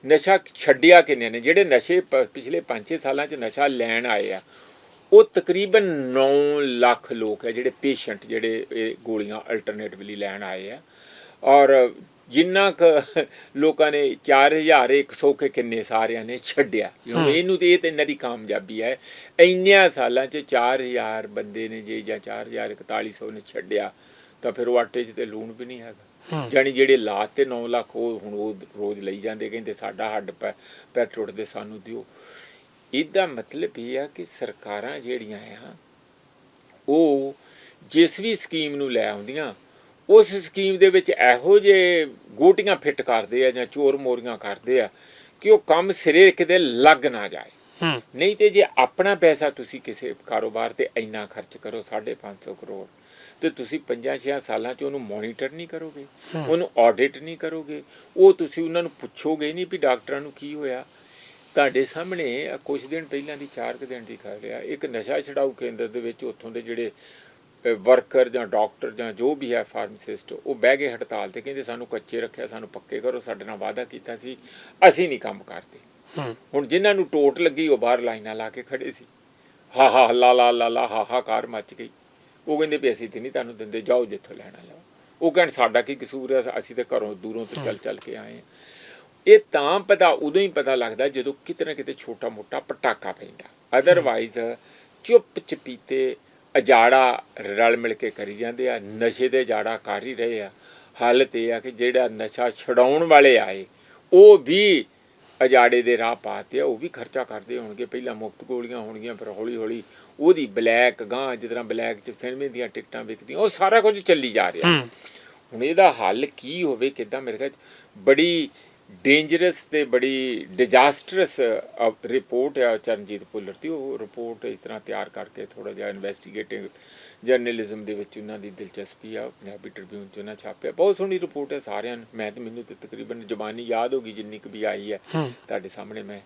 ਨਸ਼ਾ ਛੱਡਿਆ ਕਿੰਨੇ ਨੇ? ਜਿਹੜੇ ਨਸ਼ੇ ਪਿਛਲੇ 5-6 ਸਾਲਾਂ 'ਚ ਨਸ਼ਾ ਲੈਣ ਆਏ ਆ ਉਹ ਤਕਰੀਬਨ 9 ਲੱਖ ਲੋਕ ਹੈ ਜਿਹੜੇ ਪੇਸ਼ੈਂਟ ਜਿਹੜੇ ਇਹ ਗੋਲੀਆਂ ਅਲਟਰਨੇਟਿਵਲੀ ਲੈਣ ਆਏ ਆ। ਔਰ ਜਿੰਨਾ ਕ ਲੋਕਾਂ ਨੇ 4100 ਕੇ ਕਿੰਨੇ ਸਾਰਿਆਂ ਨੇ ਛੱਡਿਆ। ਇਹਨੂੰ ਤੇ ਇਹ ਤੇ ਇਹਨਾਂ ਦੀ ਕਾਮਯਾਬੀ ਹੈ। ਇੰਨਿਆਂ ਸਾਲਾਂ 'ਚ 4000 ਬੰਦੇ ਨੇ ਜੇ ਜਾਂ 4100 ਨੇ ਛੱਡਿਆ ਤਾਂ ਫਿਰ ਉਹ ਆਟੇ 'ਚ ਤੇ ਲੂਣ ਵੀ ਨਹੀਂ ਹੈਗਾ। ਜਾਣੀ ਜਿਹੜੇ ਲਾਤ ਤੇ 9 ਲੱਖ ਉਹ ਹੁਣ ਉਹ ਰੋਜ਼ ਲਈ ਜਾਂਦੇ ਕਹਿੰਦੇ ਸਾਡਾ ਹੱਡ ਪੈ ਪੈਰ ਟੁੱਟਦੇ ਸਾਨੂੰ ਦਿਓ। ਇਹਦਾ ਮਤਲਬ ਇਹ ਆ ਕਿ ਸਰਕਾਰਾਂ ਜਿਹੜੀਆਂ ਆ ਉਹ ਜਿਸ ਵੀ ਸਕੀਮ ਨੂੰ ਲੈ ਆਉਂਦੀਆਂ ਉਸ ਸਕੀਮ ਦੇ ਵਿੱਚ ਇਹੋ ਜਿਹੇ ਗੋਟੀਆਂ ਫਿੱਟ ਕਰਦੇ ਆ ਜਾਂ ਚੋਰ ਮੋਰੀਆਂ ਕਰਦੇ ਆ ਕਿ ਉਹ ਕੰਮ ਸਿਰੇ ਕਿਤੇ ਲੱਗ ਨਾ ਜਾਏ। ਨਹੀਂ ਤੇ ਜੇ ਆਪਣਾ ਪੈਸਾ ਤੁਸੀਂ ਕਿਸੇ ਕਾਰੋਬਾਰ ਤੇ ਇੰਨਾ ਖਰਚ ਕਰੋ 550 ਕਰੋੜ ਤੇ ਤੁਸੀਂ 5-6 ਸਾਲਾਂ 'ਚ ਉਹਨੂੰ ਮੋਨੀਟਰ ਨਹੀਂ ਕਰੋਗੇ। ਉਹਨੂੰ ਆਡਿਟ ਨਹੀਂ ਕਰੋਗੇ ਉਹ ਤੁਸੀਂ ਉਹਨਾਂ ਨੂੰ ਪੁੱਛੋਗੇ ਨਹੀਂ ਵੀ ਡਾਕਟਰਾਂ ਨੂੰ ਕੀ ਹੋਇਆ। ਤੁਹਾਡੇ ਸਾਹਮਣੇ ਕੁਝ ਦਿਨ ਪਹਿਲਾਂ ਦੀ 4 ਕੁ ਦਿਨ ਦੀ ਖਬਰ ਆ ਇੱਕ ਨਸ਼ਾ ਛਡਾਊ ਕੇਂਦਰ ਦੇ ਵਿੱਚ ਉੱਥੋਂ ਦੇ ਜਿਹੜੇ ਵਰਕਰ ਜਾਂ ਡਾਕਟਰ ਜਾਂ ਜੋ ਵੀ ਹੈ ਫਾਰਮਾਸਿਸਟ ਉਹ ਬਹਿ ਗਏ ਹੜਤਾਲ ਤੇ ਕਹਿੰਦੇ ਸਾਨੂੰ ਕੱਚੇ ਰੱਖਿਆ ਸਾਨੂੰ ਪੱਕੇ ਕਰੋ ਸਾਡੇ ਨਾਲ ਵਾਅਦਾ ਕੀਤਾ ਸੀ ਅਸੀਂ ਨਹੀਂ ਕੰਮ ਕਰਦੇ। ਹੁਣ ਜਿਨ੍ਹਾਂ ਨੂੰ ਟੋਟ ਲੱਗੀ ਉਹ ਬਾਹਰ ਲਾਈਨਾਂ ਲਾ ਕੇ ਖੜੇ ਸੀ। ਹਾ ਹਾ ਲਾ ਲਾ ਲਾ ਲਾ ਹਾ ਹਾ ਕਾਰ ਮੱਚ ਗਈ। ਉਹ ਕਹਿੰਦੇ ਵੀ ਅਸੀਂ ਤੇ ਨਹੀਂ ਤੁਹਾਨੂੰ ਦਿੰਦੇ ਜਾਓ ਜਿੱਥੋਂ ਲੈਣਾ ਲਓ ਉਹ ਕਹਿਣ ਸਾਡਾ ਕੀ ਕਸੂਰ ਹੈ? ਅਸੀਂ ਤੇ ਘਰੋਂ ਦੂਰੋਂ ਤੋਂ ਚੱਲ ਚੱਲ ਕੇ ਆਏ ਹਾਂ। ਇਹ ਤਾਂ ਪਤਾ ਉਦੋਂ ਹੀ ਪਤਾ ਲੱਗਦਾ ਜਦੋਂ ਕਿਤੇ ਨਾ ਕਿਤੇ ਛੋਟਾ ਮੋਟਾ ਪਟਾਕਾ ਪੈਂਦਾ। ਅਦਰਵਾਈਜ਼ ਚੁੱਪ ਚਪੀਤੇ ਅਜਾੜਾ ਰਲ ਮਿਲ ਕੇ ਕਰੀ ਜਾਂਦੇ ਆ ਨਸ਼ੇ ਦੇ ਜਾੜਾ ਕਰ ਹੀ ਰਹੇ ਆ। ਹਾਲਤ ਇਹ ਆ ਕਿ ਜਿਹੜਾ ਨਸ਼ਾ ਛਡਾਉਣ ਵਾਲੇ ਆਏ ਉਹ ਵੀ ਅਜਾੜੇ ਦੇ ਰਾਹ ਪਾਤੇ ਆ ਉਹ ਵੀ ਖਰਚਾ ਕਰਦੇ ਹੋਣਗੇ। ਪਹਿਲਾਂ ਮੁਫਤ ਗੋਲੀਆਂ ਹੋਣਗੀਆਂ ਫਿਰ ਹੌਲੀ ਹੌਲੀ ਉਹਦੀ ਬਲੈਕ ਗਾਂ ਜਿਸ ਤਰ੍ਹਾਂ ਬਲੈਕ ਚ ਸਿਨੇਮੇ ਦੀਆਂ ਟਿਕਟਾਂ ਵਿਕਦੀਆਂ ਉਹ ਸਾਰਾ ਕੁਝ ਚੱਲੀ ਜਾ ਰਿਹਾ। ਹੁਣ ਇਹਦਾ ਹੱਲ ਕੀ ਹੋਵੇ ਕਿੱਦਾਂ? ਮੇਰੇ ਖਿਆਲ ਬੜੀ ਡੇਂਜਰਸ ਤੇ ਬੜੀ ਡਿਜ਼ਾਸਟਰਸ ਰਿਪੋਰਟ ਹੈ ਚਰਨਜੀਤ ਭੁੱਲਰ ਦੀ। ਉਹ ਰਿਪੋਰਟ ਇਸ ਤਰ੍ਹਾਂ ਤਿਆਰ ਕਰਕੇ ਥੋੜਾ ਜਿਹਾ ਇਨਵੈਸਟੀਗੇਟਿਵ ਜਰਨਲਿਜ਼ਮ ਦੇ ਵਿੱਚ ਉਹਨਾਂ ਦੀ ਦਿਲਚਸਪੀ ਆ ਪੰਜਾਬੀ ਟ੍ਰਿਬਿਊਨ 'ਚ ਉਹਨਾਂ ਛਾਪਿਆ। ਬਹੁਤ ਸੋਹਣੀ ਰਿਪੋਰਟ ਹੈ ਸਾਰਿਆਂ ਨੂੰ। ਮੈਂ ਤੇ ਮੈਨੂੰ ਤੇ ਤਕਰੀਬਨ ਜ਼ੁਬਾਨੀ ਯਾਦ ਹੋ ਗਈ ਜਿੰਨੀ ਕੁ ਵੀ ਆਈ ਹੈ। ਤੁਹਾਡੇ ਸਾਹਮਣੇ ਮੈਂ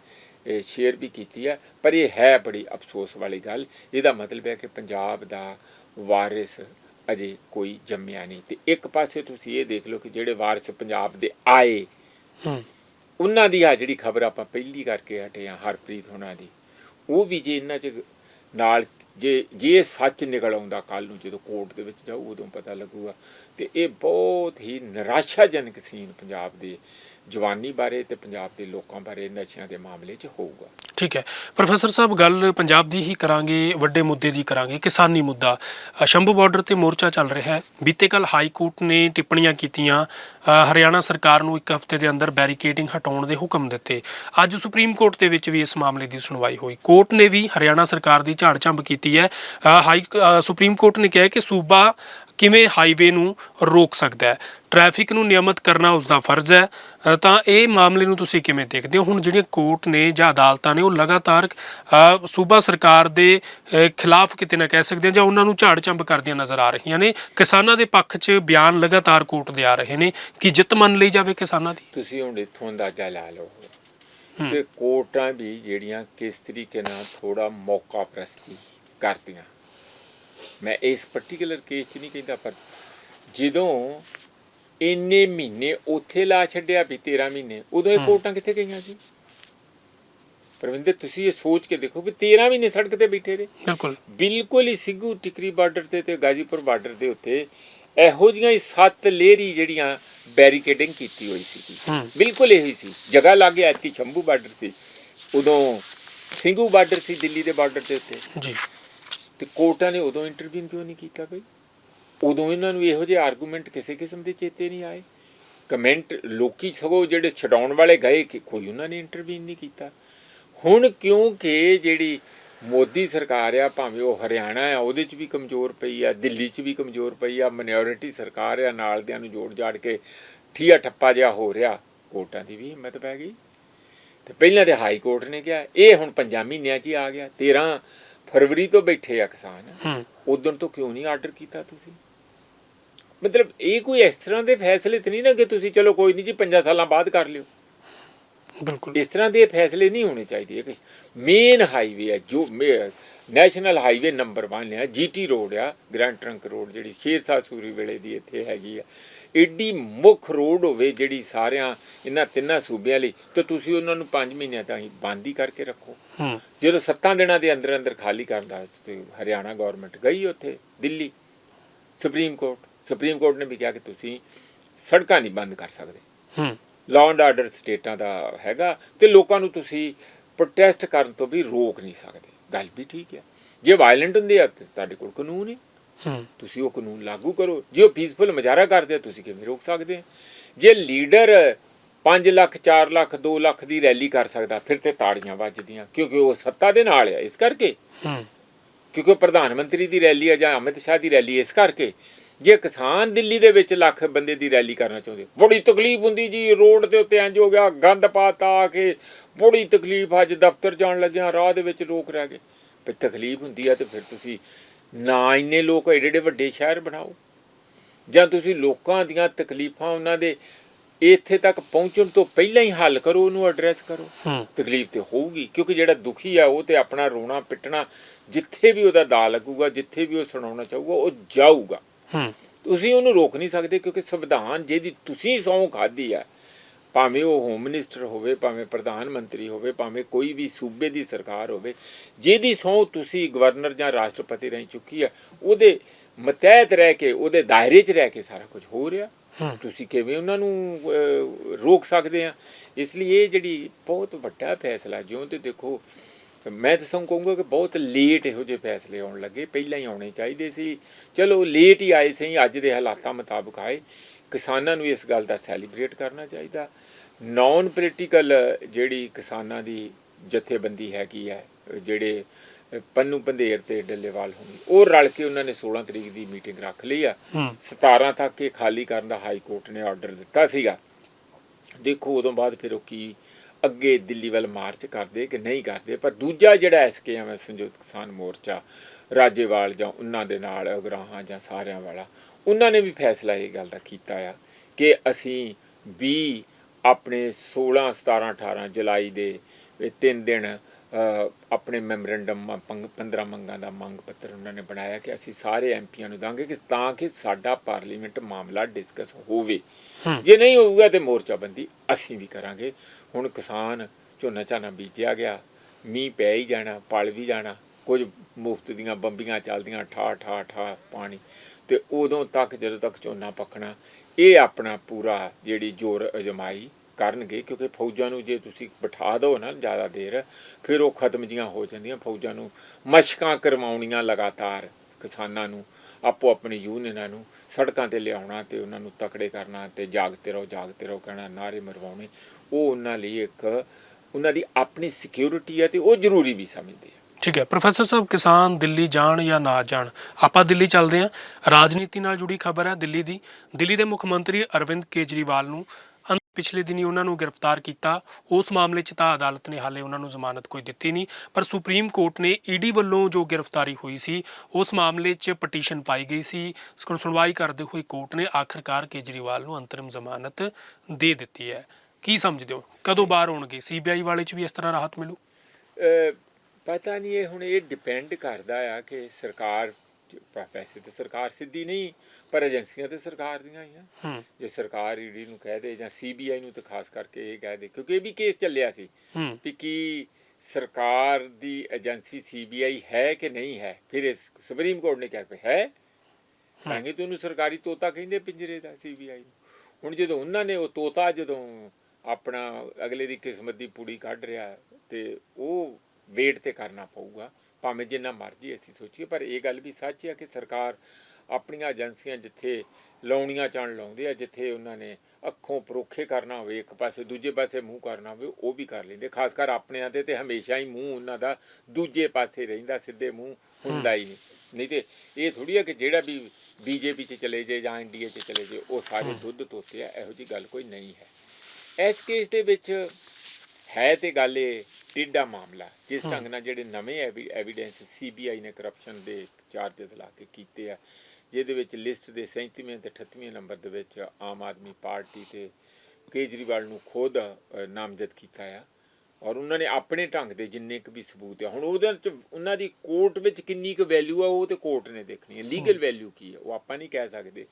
ਇਹ ਸ਼ੇਅਰ ਵੀ ਕੀਤੀ ਹੈ ਪਰ ਇਹ ਹੈ ਬੜੀ ਅਫਸੋਸ ਵਾਲੀ ਗੱਲ। ਇਹਦਾ ਮਤਲਬ ਹੈ ਕਿ ਪੰਜਾਬ ਦਾ ਵਾਰਿਸ ਅਜੇ ਕੋਈ ਜੰਮਿਆ ਨਹੀਂ। ਤੇ ਇੱਕ ਪਾਸੇ ਤੁਸੀਂ ਇਹ ਦੇਖ ਲਓ ਕਿ ਜਿਹੜੇ ਵਾਰਿਸ ਪੰਜਾਬ ਦੇ ਆਏ ਉਹਨਾਂ ਦੀ ਆ ਜਿਹੜੀ ਖਬਰ ਆਪਾਂ ਪਹਿਲੀ ਕਰਕੇ ਹਟੇ ਆ ਹਰਪ੍ਰੀਤ ਹੋਣਾ ਦੀ, ਉਹ ਵੀ ਜੇ ਇਹਨਾਂ ਚ ਨਾਲ ਜੇ ਜੇ ਸੱਚ ਨਿਕਲ ਆਉਂਦਾ ਕੱਲ ਨੂੰ ਜਦੋਂ ਕੋਰਟ ਦੇ ਵਿੱਚ ਜਾਊ, ਉਦੋਂ ਪਤਾ ਲੱਗੂਗਾ। ਤੇ ਇਹ ਬਹੁਤ ਹੀ ਨਿਰਾਸ਼ਾਜਨਕ ਸੀਨ ਪੰਜਾਬ ਦੇ ਜਵਾਨੀ ਬਾਰੇ ਤੇ ਪੰਜਾਬ ਦੇ ਲੋਕਾਂ ਬਾਰੇ ਨਸ਼ਿਆਂ ਦੇ ਮਾਮਲੇ 'ਚ ਹੋਊਗਾ। ਠੀਕ ਹੈ। ਪ੍ਰੋਫੈਸਰ ਸਾਹਿਬ, ਗੱਲ ਪੰਜਾਬ ਦੀ ਹੀ ਕਰਾਂਗੇ, ਵੱਡੇ ਮੁੱਦੇ ਦੀ ਕਰਾਂਗੇ, ਕਿਸਾਨੀ ਮੁੱਦਾ। ਸ਼ੰਭੂ ਬਾਰਡਰ ਤੇ ਮੋਰਚਾ ਚੱਲ ਰਿਹਾ ਹੈ। ਬੀਤੇ ਕੱਲ ਹਾਈ ਕੋਰਟ ਨੇ ਟਿੱਪਣੀਆਂ ਕੀਤੀਆਂ। ਹਰਿਆਣਾ ਸਰਕਾਰ ਨੂੰ ਇੱਕ ਹਫ਼ਤੇ ਦੇ ਅੰਦਰ ਬੈਰੀਕੇਡਿੰਗ ਹਟਾਉਣ ਦੇ ਹੁਕਮ ਦਿੱਤੇ। ਅੱਜ ਸੁਪਰੀਮ ਕੋਰਟ ਦੇ ਵਿੱਚ ਵੀ ਇਸ ਮਾਮਲੇ ਦੀ ਸੁਣਵਾਈ ਹੋਈ। ਕੋਰਟ ਨੇ ਵੀ ਹਰਿਆਣਾ ਸਰਕਾਰ ਦੀ ਝਾੜ ਝੰਬ ਕੀਤੀ ਹੈ। ਹਾਈ ਸੁਪਰੀਮ ਕੋਰਟ ਨੇ ਕਿਹਾ ਕਿ ਸੂਬਾ ਕਿਵੇਂ ਹਾਈਵੇ ਨੂੰ ਰੋਕ ਸਕਦਾ ਹੈ? ਟ੍ਰੈਫਿਕ ਨੂੰ ਨਿਯਮਤ ਕਰਨਾ ਉਸ ਦਾ ਫਰਜ਼ ਹੈ। ਤਾਂ ਇਹ ਮਾਮਲੇ ਨੂੰ ਤੁਸੀਂ ਕਿਵੇਂ ਦੇਖਦੇ ਹੋ? ਹੁਣ ਜਿਹੜੀਆਂ ਕੋਰਟ ਨੇ ਜਾਂ ਅਦਾਲਤਾਂ ਨੇ ਉਹ ਲਗਾਤਾਰ ਸੂਬਾ ਸਰਕਾਰ ਦੇ ਖਿਲਾਫ ਕਿਤੇ ਨਾ ਕਹਿ ਸਕਦੇ ਜਾਂ ਉਹਨਾਂ ਨੂੰ ਝਾੜ ਝੰਬ ਕਰਦੀਆਂ ਨਜ਼ਰ ਆ ਰਹੀਆਂ ਨੇ। ਕਿਸਾਨਾਂ ਦੇ ਪੱਖ 'ਚ ਬਿਆਨ ਲਗਾਤਾਰ ਕੋਰਟ ਦੇ ਆ ਰਹੇ ਨੇ। ਕਿ ਜਿੱਤ ਮੰਨ ਲਈ ਜਾਵੇ ਕਿਸਾਨਾਂ ਦੀ? ਤੁਸੀਂ ਹੁਣ ਇੱਥੋਂ ਅੰਦਾਜ਼ਾ ਲਾ ਲਓ। ਕਿ ਕੋਰਟਾਂ ਵੀ ਜਿਹੜੀਆਂ ਕਿਸ ਤਰੀਕੇ ਨਾਲ ਥੋੜਾ ਮੌਕਾ ਪ੍ਰਸਤੀ ਕਰਦੀਆਂ। ਮੈਂ ਇਸ ਪਾਰਟਿਕੂਲਰ ਕੇਸ 'ਚ ਨਹੀਂ ਕਹਿੰਦਾ ਪਰ ਜਦੋਂ ਇੰਨੇ ਮਹੀਨੇ ਉੱਥੇ ਲਾ ਛੱਡਿਆ ਵੀ 13 ਮਹੀਨੇ ਉਦੋਂ ਇਹ ਕੋਰਟਾਂ ਕਿੱਥੇ ਗਈਆਂ ਸੀ ਪਰਵਿੰਦਰ ਤੁਸੀਂ ਇਹ ਸੋਚ ਕੇ ਦੇਖੋ ਵੀ 13 ਮਹੀਨੇ ਸੜਕ ਤੇ ਬੈਠੇ ਰਹੇ। ਬਿਲਕੁਲ। ਬਿਲਕੁਲ ਹੀ ਸਿੱਗੂ ਟਿਕਰੀ ਬਾਰਡਰ ਤੇ ਤੇ ਗਾਜ਼ੀਪੁਰ ਬਾਰਡਰ ਦੇ ਉੱਤੇ ਇਹੋ ਜਿਹੀਆਂ ਹੀ ਸੱਤ ਲੇਰੀ ਜਿਹੜੀਆਂ ਬੈਰੀਕੇਡਿੰਗ ਕੀਤੀ ਹੋਈ ਸੀ। ਬਿਲਕੁਲ ਇਹੀ ਸੀ। ਜਗ੍ਹਾ ਲੱਗੇ ਐਤਕੀ ਸ਼ੰਭੂ ਬਾਰਡਰ ਸੀ ਉਦੋਂ ਸਿੰਘੂ ਬਾਰਡਰ ਸੀ ਦਿੱਲੀ ਦੇ ਬਾਰਡਰ ਦੇ ਉੱਤੇ। ਜੀ। ਤੇ ਕੋਰਟਾਂ ਨੇ ਉਦੋਂ ਇੰਟਰਵਿਊ ਕਿਉਂ ਨਹੀਂ ਕੀਤਾ ਬਈ? ਉਦੋਂ ਇਹਨਾਂ ਨੂੰ ਇਹੋ ਜਿਹੇ ਆਰਗੂਮੈਂਟ ਕਿਸੇ ਕਿਸਮ ਦੇ ਚੇਤੇ ਨਹੀਂ ਆਏ। ਕਮੈਂਟ ਲੋਕੀ ਸਗੋਂ ਜਿਹੜੇ ਛਡਾਉਣ ਵਾਲੇ ਗਏ ਕਿ ਕੋਈ ਉਹਨਾਂ ਨੇ ਇੰਟਰਵਿਊ ਨਹੀਂ ਕੀਤਾ। ਹੁਣ ਕਿਉਂਕਿ ਜਿਹੜੀ ਮੋਦੀ ਸਰਕਾਰ ਆ, ਭਾਵੇਂ ਉਹ ਹਰਿਆਣਾ ਆ, ਉਹਦੇ 'ਚ ਵੀ ਕਮਜ਼ੋਰ ਪਈ ਆ, ਦਿੱਲੀ 'ਚ ਵੀ ਕਮਜ਼ੋਰ ਪਈ ਆ ਮਿਨੋਰਿਟੀ ਸਰਕਾਰ ਆ ਨਾਲ ਦਿਆਂ ਨੂੰ ਜੋੜ ਜਾੜ ਕੇ ਠੀਆ ਠੱਪਾ ਜਿਹਾ ਹੋ ਰਿਹਾ, ਕੋਰਟਾਂ ਦੀ ਵੀ ਹਿੰਮਤ ਪੈ ਗਈ। ਤੇ ਪਹਿਲਾਂ ਤੇ ਹਾਈ ਕੋਰਟ ਨੇ ਕਿਹਾ, ਇਹ ਹੁਣ ਪੰਜਾਂ ਮਹੀਨਿਆਂ 'ਚ ਹੀ ਆ ਗਿਆ 13 ਫਰਵਰੀ ਤੋਂ ਬੈਠੇ ਆ ਕਿਸਾਨ। ਹੂੰ। ਉਦੋਂ ਤੋਂ ਕਿਉਂ ਨਹੀਂ ਆਰਡਰ ਕੀਤਾ ਤੁਸੀਂ? ਮਤਲਬ ਇਹ ਕੋਈ ਇਸ ਤਰ੍ਹਾਂ ਦੇ ਫੈਸਲੇ ਤੇ ਨਹੀਂ ਨਾ ਕਿ ਤੁਸੀਂ ਚਲੋ ਕੋਈ ਨਹੀਂ ਜੀ 5 ਸਾਲਾਂ ਬਾਅਦ ਕਰ ਲਿਓ। ਬਿਲਕੁਲ। ਇਸ ਤਰ੍ਹਾਂ ਦੇ ਫੈਸਲੇ ਨਹੀਂ ਹੋਣੇ ਚਾਹੀਦੇ। ਇੱਕ ਮੇਨ ਹਾਈਵੇ ਹੈ ਜੋ ਨੈਸ਼ਨਲ ਹਾਈਵੇ ਨੰਬਰ 1 ਹੈ ਜੀਟੀ ਰੋਡ ਆ ਗ੍ਰੈਂਡ ਟਰੰਕ ਰੋਡ ਜਿਹੜੀ ਸ਼ੇਰਸ਼ਾਹ ਸੂਰੀ ਵੇਲੇ ਦੀ ਇੱਥੇ ਹੈਗੀ ਆ। ਏਡੀ ਮੁੱਖ ਰੋਡ ਹੋਵੇ ਜਿਹੜੀ ਸਾਰਿਆਂ ਇਹਨਾਂ ਤਿੰਨਾਂ ਸੂਬਿਆਂ ਲਈ ਤੇ ਤੁਸੀਂ ਉਹਨਾਂ ਨੂੰ 5 ਮਹੀਨਿਆਂ ਤਾਈਂ ਬੰਦ ਹੀ ਕਰਕੇ ਰੱਖੋ। ਹੂੰ। ਜਦੋਂ ਸੱਤਾਂ ਦਿਨਾਂ ਦੇ ਅੰਦਰ ਅੰਦਰ ਖਾਲੀ ਕਰਦਾ ਤੇ ਹਰਿਆਣਾ ਗਵਰਨਮੈਂਟ ਗਈ ਉੱਥੇ Delhi supreme court supreme court ਨੇ ਵੀ ਕਿਹਾ ਕਿ ਤੁਸੀਂ ਸੜਕਾਂ ਨਹੀਂ ਬੰਦ ਕਰ ਸਕਦੇ। ਹੂੰ। ਲਾਅ ਐਂਡ ਆਰਡਰ ਸਟੇਟਾਂ ਦਾ ਹੈਗਾ ਤੇ ਲੋਕਾਂ ਨੂੰ ਤੁਸੀਂ ਪ੍ਰੋਟੈਸਟ ਕਰਨ ਤੋਂ ਵੀ ਰੋਕ ਨਹੀਂ ਸਕਦੇ। ਗੱਲ ਵੀ ਠੀਕ ਹੈ ਜੇ ਵਾਇਲੈਂਟ ਹੁੰਦੇ ਆ ਤੇ ਤੁਹਾਡੇ ਕੋਲ ਕਾਨੂੰਨ ਹੂੰ ਤੁਸੀਂ ਉਹ ਕਾਨੂੰਨ ਲਾਗੂ ਕਰੋ। ਜੇ ਉਹ ਪੀਸਫੁਲ ਮੁਜ਼ਾਹਰਾ ਕਰਦੇ ਆ ਤੁਸੀਂ ਕਿਵੇਂ ਰੋਕ ਸਕਦੇ ਆ? ਜੇ ਲੀਡਰ 5 ਲੱਖ 4 ਲੱਖ 2 ਲੱਖ ਦੀ ਰੈਲੀ ਕਰ ਸਕਦਾ ਫਿਰ ਤੇ ਤਾੜੀਆਂ ਵੱਜਦੀਆਂ ਕਿਉਂਕਿ ਉਹ ਸੱਤਾ ਦੇ ਨਾਲ ਆ ਇਸ ਕਰਕੇ। ਕਿਉਂਕਿ ਪ੍ਰਧਾਨ ਮੰਤਰੀ ਦੀ ਰੈਲੀ ਹੈ ਜਾਂ ਅਮਿਤ ਸ਼ਾਹ ਦੀ ਰੈਲੀ ਇਸ ਕਰਕੇ। ਜੇ ਕਿਸਾਨ ਦਿੱਲੀ ਦੇ ਵਿੱਚ ਲੱਖ ਬੰਦੇ ਦੀ ਰੈਲੀ ਕਰਨਾ ਚਾਹੁੰਦੇ ਬੜੀ ਤਕਲੀਫ ਹੁੰਦੀ ਜੀ ਰੋਡ ਦੇ ਉੱਤੇ ਇੰਜ ਹੋ ਗਿਆ ਗੰਦ ਪਾਤਾ ਆ ਕੇ ਬੜੀ ਤਕਲੀਫ ਅੱਜ ਦਫ਼ਤਰ ਜਾਣ ਲੱਗਿਆ ਰਾਹ ਦੇ ਵਿੱਚ ਰੋਕ ਰਹਿ ਗਏ। ਫਿਰ ਤਕਲੀਫ ਹੁੰਦੀ ਆ ਤੇ ਫਿਰ ਤੁਸੀਂ ਨਾ ਇੰਨੇ ਲੋਕ ਏਡੇ ਏਡੇ ਵੱਡੇ ਸ਼ਹਿਰ ਬਣਾਓ। ਜਾਂ ਤੁਸੀਂ ਲੋਕਾਂ ਦੀਆਂ ਤਕਲੀਫਾਂ ਉਹਨਾਂ ਦੇ ਇੱਥੇ ਤੱਕ ਪਹੁੰਚਣ ਤੋਂ ਪਹਿਲਾਂ ਹੀ ਹੱਲ ਕਰੋ ਉਹਨੂੰ ਐਡਰੈਸ ਕਰੋ। ਤਕਲੀਫ ਤੇ ਹੋਊਗੀ ਕਿਉਂਕਿ ਜਿਹੜਾ ਦੁਖੀ ਆ ਉਹ ਤੇ ਆਪਣਾ ਰੋਣਾ ਪਿੱਟਣਾ ਜਿੱਥੇ ਵੀ ਉਹਦਾ ਦਾ ਲੱਗੂਗਾ ਜਿੱਥੇ ਵੀ ਉਹ ਸੁਣਾਉਣਾ ਚਾਹੂਗਾ ਉਹ ਜਾਊਗਾ। ਤੁਸੀਂ ਉਹਨੂੰ ਰੋਕ ਨਹੀਂ ਸਕਦੇ ਕਿਉਂਕਿ ਸੰਵਿਧਾਨ ਜਿਹਦੀ ਤੁਸੀਂ ਸਹੁੰ ਖਾਧੀ ਆ ਭਾਵੇਂ ਉਹ ਹੋਮ ਮਿਨਿਸਟਰ ਹੋਵੇ ਭਾਵੇਂ ਪ੍ਰਧਾਨ ਮੰਤਰੀ ਹੋਵੇ ਭਾਵੇਂ ਕੋਈ ਵੀ ਸੂਬੇ ਦੀ ਸਰਕਾਰ ਹੋਵੇ ਜਿਹਦੀ ਸਹੁੰ ਤੁਸੀਂ ਗਵਰਨਰ ਜਾਂ ਰਾਸ਼ਟਰਪਤੀ ਰਹੀ ਚੁੱਕੀ ਆ ਉਹਦੇ ਮਤਹਿਤ ਰਹਿ ਕੇ ਉਹਦੇ ਦਾਇਰੇ 'ਚ ਰਹਿ ਕੇ ਸਾਰਾ ਕੁਝ ਹੋ ਰਿਹਾ। ਤੁਸੀਂ ਕਿਵੇਂ ਉਹਨਾਂ ਨੂੰ ਰੋਕ ਸਕਦੇ ਆ? ਇਸ ਲਈ ਇਹ ਜਿਹੜੀ ਬਹੁਤ ਵੱਡਾ ਫੈਸਲਾ ਜਿਉਂ ਤੇ ਦੇਖੋ ਮੈਂ ਤਾਂ ਸਭ ਕਹੂੰਗਾ ਕਿ ਬਹੁਤ ਲੇਟ ਇਹੋ ਜਿਹੇ ਫੈਸਲੇ ਆਉਣ ਲੱਗੇ। ਪਹਿਲਾਂ ਹੀ ਆਉਣੇ ਚਾਹੀਦੇ ਸੀ। ਚਲੋ ਲੇਟ ਹੀ ਆਏ ਸਹੀ ਅੱਜ ਦੇ ਹਾਲਾਤਾਂ ਮੁਤਾਬਕ ਆਏ। ਕਿਸਾਨਾਂ ਨੂੰ ਇਸ ਗੱਲ ਦਾ ਸੈਲੀਬ੍ਰੇਟ ਕਰਨਾ ਚਾਹੀਦਾ। ਨਾਨ ਪੋਲੀਟੀਕਲ ਜਿਹੜੀ ਕਿਸਾਨਾਂ ਦੀ ਜਥੇਬੰਦੀ ਹੈਗੀ ਹੈ ਜਿਹੜੇ ਪੰਨੂ ਪੰਧੇਰ ਤੇ ਡੱਲੇਵਾਲ ਹੋਣੀ ਉਹ ਰਲ ਕੇ ਉਹਨਾਂ ਨੇ 16 ਤਰੀਕ ਦੀ ਮੀਟਿੰਗ ਰੱਖ ਲਈ ਆ। ਹੂੰ। 17 ਤੱਕ ਇਹ ਖਾਲੀ ਕਰਨ ਦਾ ਹਾਈ ਕੋਰਟ ਨੇ ਆਰਡਰ ਦਿੱਤਾ ਸੀਗਾ। ਦੇਖੋ ਉਦੋਂ ਬਾਅਦ ਫਿਰ ਉਹ ਕੀ ਅੱਗੇ ਦਿੱਲੀ ਵੱਲ ਮਾਰਚ ਕਰਦੇ ਕਿ ਨਹੀਂ ਕਰਦੇ ਪਰ ਦੂਜਾ ਜਿਹੜਾ ਐਸਕੇਐਮ ਹੈ ਸੰਯੁਕਤ ਕਿਸਾਨ ਮੋਰਚਾ ਰਾਜੇਵਾਲ ਜਾਂ ਉਹਨਾਂ ਦੇ ਨਾਲ ਅਗਰਾਹਾਂ ਜਾਂ ਸਾਰਿਆਂ ਵਾਲਾ ਉਹਨਾਂ ਨੇ ਵੀ ਫੈਸਲਾ ਇਹ ਗੱਲ ਦਾ ਕੀਤਾ ਆ ਕਿ ਅਸੀਂ ਵੀ ਆਪਣੇ 16 17 18 ਜੁਲਾਈ ਦੇ ਇਹ ਤਿੰਨ ਦਿਨ ਆਪਣੇ ਮੈਮੋਰੈਂਡਮ 15 ਮੰਗਾਂ ਦਾ ਮੰਗ ਪੱਤਰ ਉਹਨਾਂ ਨੇ ਬਣਾਇਆ ਕਿ ਅਸੀਂ ਸਾਰੇ ਐਮਪੀਆਂ ਨੂੰ ਦਾਂਗੇ ਕਿ ਤਾਂ ਕਿ ਸਾਡਾ ਪਾਰਲੀਮੈਂਟ ਮਾਮਲਾ ਡਿਸਕਸ ਹੋਵੇ। ਜੇ ਨਹੀਂ ਹੋਊਗਾ ਤੇ ਮੋਰਚਾਬੰਦੀ ਅਸੀਂ ਵੀ ਕਰਾਂਗੇ। ਹੁਣ ਕਿਸਾਨ ਝੋਨਾ ਝਾਨਾ ਬੀਜਿਆ ਗਿਆ ਮੀਂਹ ਪੈ ਹੀ ਜਾਣਾ ਪਲ ਵੀ ਜਾਣਾ ਕੁਝ ਮੁਫਤ ਦੀਆਂ ਬੰਬੀਆਂ ਚੱਲਦੀਆਂ ਠਾ ਠਾ ਠਾ ਪਾਣੀ। ਤੇ ਉਦੋਂ ਤੱਕ ਜਦੋਂ ਤੱਕ ਝੋਨਾ ਪੱਕਣਾ, ਇਹ ਆਪਣਾ ਪੂਰਾ ਜਿਹੜੀ ਜ਼ੋਰ ਅਜਮਾਈ ਕਰਨਗੇ, ਕਿਉਂਕਿ ਫੌਜਾਂ ਨੂੰ ਜੇ ਤੁਸੀਂ ਬਿਠਾ ਦਿਓ ਨਾ ਜ਼ਿਆਦਾ ਦੇਰ, ਫਿਰ ਉਹ ਖਤਮ ਜੀਆਂ ਹੋ ਜਾਂਦੀਆਂ। ਫੌਜਾਂ ਨੂੰ ਮਸ਼ਕਾਂ ਕਰਵਾਉਣੀਆਂ ਲਗਾਤਾਰ ਕਿਸਾਨਾਂ ਨੂੰ, ਆਪੋ ਆਪਣੀ ਯੂਨੀਅਨਾਂ ਨੂੰ, ਸੜਕਾਂ ਤੇ ਲਿਆਉਣਾ ਤੇ ਉਹਨਾਂ ਨੂੰ ਤਕੜੇ ਕਰਨਾ ਤੇ ਜਾਗਤੇ ਰਹੋ ਜਾਗਤੇ ਰਹੋ, ਕਹਿਣਾ ਨਾਰੇ ਮਰਵਾਉਣੇ। ਉਹ ਉਹਨਾਂ ਲਈ ਇੱਕ, ਉਹਨਾਂ ਦੀ ਆਪਣੀ ਸਿਕਿਉਰਿਟੀ ਹੈ ਤੇ ਉਹ ਜ਼ਰੂਰੀ ਵੀ ਸਮਝਦੇ ਆ। ਠੀਕ ਹੈ। ਪ੍ਰੋਫੈਸਰ ਸਾਹਿਬ, ਕਿਸਾਨ ਦਿੱਲੀ ਜਾਣ ਜਾਂ ਨਾ ਜਾਣ? ਆਪਾਂ ਦਿੱਲੀ ਚੱਲਦੇ ਹਾਂ। ਰਾਜਨੀਤੀ ਨਾਲ ਜੁੜੀ ਖਬਰ ਹੈ ਦਿੱਲੀ ਦੀ। ਦਿੱਲੀ ਦੇ ਮੁੱਖ ਮੰਤਰੀ ਅਰਵਿੰਦ ਕੇਜਰੀਵਾਲ ਨੂੰ ਪਿਛਲੇ ਦਿਨੀ ਉਹਨਾਂ ਨੂੰ ਗ੍ਰਿਫਤਾਰ ਕੀਤਾ। ਉਸ ਮਾਮਲੇ 'ਚ ਤਾਂ ਅਦਾਲਤ ਨੇ ਹਾਲੇ ਉਹਨਾਂ ਨੂੰ ਜ਼ਮਾਨਤ ਕੋਈ ਦਿੱਤੀ ਨਹੀਂ। ਪਰ ਸੁਪਰੀਮ ਕੋਰਟ ਨੇ ਈਡੀ ਵੱਲੋਂ ਜੋ ਗ੍ਰਿਫਤਾਰੀ ਹੋਈ ਸੀ, ਉਸ ਮਾਮਲੇ 'ਚ ਪਟੀਸ਼ਨ ਪਾਈ ਗਈ ਸੀ। ਸੁਣਵਾਈ ਕਰਦੇ ਹੋਏ ਕੋਰਟ ਨੇ ਆਖਰਕਾਰ ਕੇਜਰੀਵਾਲ ਨੂੰ ਅੰਤਰਿਮ ਜ਼ਮਾਨਤ ਦੇ ਦਿੱਤੀ ਹੈ। ਕੀ ਸਮਝਦੇ ਹੋ? ਕਦੋਂ ਬਾਹਰ ਹੋਣਗੇ ਸੀਬੀਆਈ ਵਾਲੇ 'ਚ ਵੀ ਇਸ ਤਰ੍ਹਾਂ ਰਾਹਤ ਮਿਲੂ? ਪਤਾ ਨਹੀਂ ਇਹ ਹੁਣ ਇਹ ਡਿਪੈਂਡ ਕਰਦਾ ਆ ਕਿ ਸਰਕਾਰ ਪ- ਵੈਸੇ ਤੇ ਸਰਕਾਰ ਸਿੱਧੀ ਨਹੀਂ ਪਰ ਏਜੰਸੀਆਂ ਤੇ ਸਰਕਾਰ ਦੀਆਂ ਹੀ ਆ। ਜੇ ਸਰਕਾਰ ਈਡੀ ਨੂੰ ਕਹਿ ਦੇ ਜਾਂ ਸੀਬੀਆਈ ਨੂੰ ਤਾਂ ਖਾਸ ਕਰਕੇ ਇਹ ਕਹਿ ਦੇ ਕਿਉਂਕਿ ਇਹ ਵੀ ਕੇਸ ਚੱਲਿਆ ਸੀ ਵੀ ਕੀ ਸਰਕਾਰ ਦੀ ਏਜੰਸੀ ਸੀਬੀਆਈ ਹੈ ਕਿ ਨਹੀਂ ਹੈ? ਫਿਰ ਇਸ ਸੁਪਰੀਮ ਕੋਰਟ ਨੇ ਕਿਹਾ ਕਿ ਹੈ। ਤਾਂ ਕਿ ਤੁਹਾਨੂੰ ਸਰਕਾਰੀ ਤੋਤਾ ਕਹਿੰਦੇ ਪਿੰਜਰੇ ਦਾ ਸੀਬੀਆਈ ਹੁਣ ਜਦੋਂ ਉਹਨਾਂ ਨੇ ਉਹ ਤੋਤਾ ਜਦੋਂ ਆਪਣਾ ਅਗਲੇ ਦੀ ਕਿਸਮਤ ਦੀ ਪੂੜੀ ਕੱਢ ਰਿਹਾ ਤੇ ਉਹ ਵੇਟ ਤੇ ਕਰਨਾ ਪਊਗਾ ਭਾਵੇਂ ਜਿੰਨਾ ਮਰਜ਼ੀ ਅਸੀਂ ਸੋਚੀਏ ਪਰ ਇਹ ਗੱਲ ਵੀ ਸੱਚ ਹੈ ਕਿ ਸਰਕਾਰ ਆਪਣੀਆਂ ਏਜੰਸੀਆਂ ਜਿੱਥੇ ਲਾਉਣੀਆਂ ਚਣ ਲਾਉਂਦੇ ਆ ਜਿੱਥੇ ਉਹਨਾਂ ਨੇ ਅੱਖੋਂ ਪਰੋਖੇ ਕਰਨਾ ਹੋਵੇ ਇੱਕ ਪਾਸੇ ਦੂਜੇ ਪਾਸੇ ਮੂੰਹ ਕਰਨਾ ਹੋਵੇ ਉਹ ਵੀ ਕਰ ਲੈਂਦੇ। ਖਾਸ ਕਰ ਆਪਣਿਆਂ ਦੇ ਤੇ ਹਮੇਸ਼ਾ ਹੀ ਮੂੰਹ ਉਹਨਾਂ ਦਾ ਦੂਜੇ ਪਾਸੇ ਰਹਿੰਦਾ ਸਿੱਧੇ ਮੂੰਹ ਹੁੰਦਾ ਹੀ ਨਹੀਂ। ਨਹੀਂ ਤੇ ਇਹ ਥੋੜੀ ਹੈ ਕਿ ਜਿਹੜਾ ਵੀ ਬੀਜੇਪੀ 'ਚ ਚਲੇ ਜੇ ਜਾਂ ਇੰਡੀਆ 'ਚ ਚਲੇ ਜੇ ਉਹ ਸਾਰੇ ਦੁੱਧ ਤੋਤੇ ਆ ਇਹੋ ਜੀ ਗੱਲ ਕੋਈ ਨਹੀਂ ਹੈ। ਇਸ ਕੇਸ ਦੇ ਵਿੱਚ ਹੈ ਤੇ ਗੱਲ ਇਹ ਟਿੱਡਾ ਮਾਮਲਾ ਜਿਸ ਢੰਗ ਨਾਲ ਜਿਹੜੇ ਨਵੇਂ ਐਵੀਡੈਂਸ ਸੀਬੀਆਈ ਨੇ ਕਰਪਸ਼ਨ ਦੇ ਚਾਰजेस ਲਾ ਕੇ ਕੀਤੇ ਆ ਜਿਹਦੇ ਵਿੱਚ ਲਿਸਟ ਦੇ 37ਵੇਂ ਤੇ 38ਵੇਂ ਨੰਬਰ ਦੇ ਵਿੱਚ ਆਮ ਆਦਮੀ ਪਾਰਟੀ ਤੇ ਕੇਜਰੀਵਾਲ ਨੂੰ ਖੁਦ ਨਾਮਜ਼ਦ ਕੀਤਾ ਆ। ਔਰ ਉਹਨਾਂ ਨੇ ਆਪਣੇ ਢੰਗ ਦੇ ਜਿੰਨੇ ਕੁ ਵੀ ਸਬੂਤ ਆ ਹੁਣ ਉਹਦੇ ਵਿੱਚ ਉਹਨਾਂ ਦੀ ਕੋਰਟ ਵਿੱਚ ਕਿੰਨੀ ਕੁ ਵੈਲਿਊ ਆ ਉਹ ਤੇ ਕੋਰਟ ਨੇ ਦੇਖਣੀ ਹੈ। ਲੀਗਲ ਵੈਲਿਊ ਕੀ ਹੈ ਉਹ ਆਪਾਂ ਨਹੀਂ ਕਹਿ ਸਕਦੇ।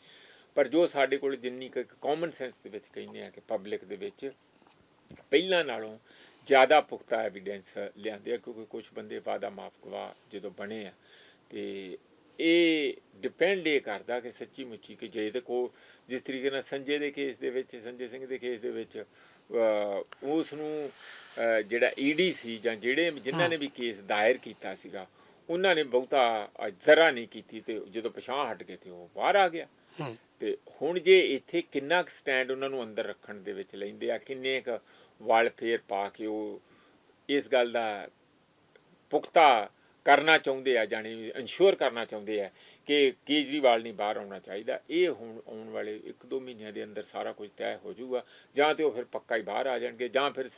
ਪਰ ਜੋ ਸਾਡੇ ਕੋਲ ਜਿੰਨੀ ਕੁ ਕਾਮਨ ਸੈਂਸ ਦੇ ਵਿੱਚ ਕਹਿੰਦੇ ਆ ਕਿ ਪਬਲਿਕ ਦੇ ਵਿੱਚ ਪਹਿਲਾਂ ਨਾਲੋਂ ਜ਼ਿਆਦਾ ਪੁਖਤਾ ਐਵੀਡੈਂਸ ਲਿਆਂਦੇ ਆ ਕਿਉਂਕਿ ਕੁਝ ਬੰਦੇ ਵਾਦਾ ਮਾਫ ਗਵਾ ਜਦੋਂ ਬਣੇ ਆ। ਤੇ ਇਹ ਡਿਪੈਂਡ ਇਹ ਕਰਦਾ ਕਿ ਸੱਚੀ ਮੁੱਚੀ ਕਿ ਜੇ ਤੇ ਕੋ ਜਿਸ ਤਰੀਕੇ ਨਾਲ ਸੰਜੇ ਦੇ ਕੇਸ ਦੇ ਵਿੱਚ ਸੰਜੇ ਸਿੰਘ ਦੇ ਕੇਸ ਦੇ ਵਿੱਚ ਉਸ ਨੂੰ ਜਿਹੜਾ ਈਡੀ ਸੀ ਜਾਂ ਜਿਹੜੇ ਜਿਨ੍ਹਾਂ ਨੇ ਵੀ ਕੇਸ ਦਾਇਰ ਕੀਤਾ ਸੀਗਾ ਉਹਨਾਂ ਨੇ ਬਹੁਤਾ ਜ਼ਰਾ ਨਹੀਂ ਕੀਤੀ ਤੇ ਜਦੋਂ ਪਛਾਣ ਹਟ ਗਏ ਤੇ ਉਹ ਬਾਹਰ ਆ ਗਿਆ। ਤੇ ਹੁਣ ਜੇ ਇੱਥੇ ਕਿੰਨਾ ਕੁ ਸਟੈਂਡ ਉਹਨਾਂ ਨੂੰ ਅੰਦਰ ਰੱਖਣ ਦੇ ਵਿੱਚ ਲੈਂਦੇ ਆ ਕਿੰਨੇ ਕੁ ਵਲ ਫੇਰ ਪਾ ਕੇ ਉਹ ਇਸ ਗੱਲ ਦਾ ਪੁਖਤਾ ਕਰਨਾ ਚਾਹੁੰਦੇ ਆ, ਜਾਣੀ ਇਨਸ਼ੋਰ ਕਰਨਾ ਚਾਹੁੰਦੇ ਆ ਕਿ ਕੇਜਰੀਵਾਲ ਨਹੀਂ ਬਾਹਰ ਆਉਣਾ ਚਾਹੀਦਾ। ਇਹ ਹੁਣ ਆਉਣ ਵਾਲੇ 1-2 ਮਹੀਨਿਆਂ ਦੇ ਅੰਦਰ ਸਾਰਾ ਕੁਝ ਤੈਅ ਹੋ ਜਾਊਗਾ। ਜਾਂ ਤੇ ਉਹ ਫਿਰ ਪੱਕਾ ਹੀ ਬਾਹਰ ਆ ਜਾਣਗੇ, ਜਾਂ ਫਿਰ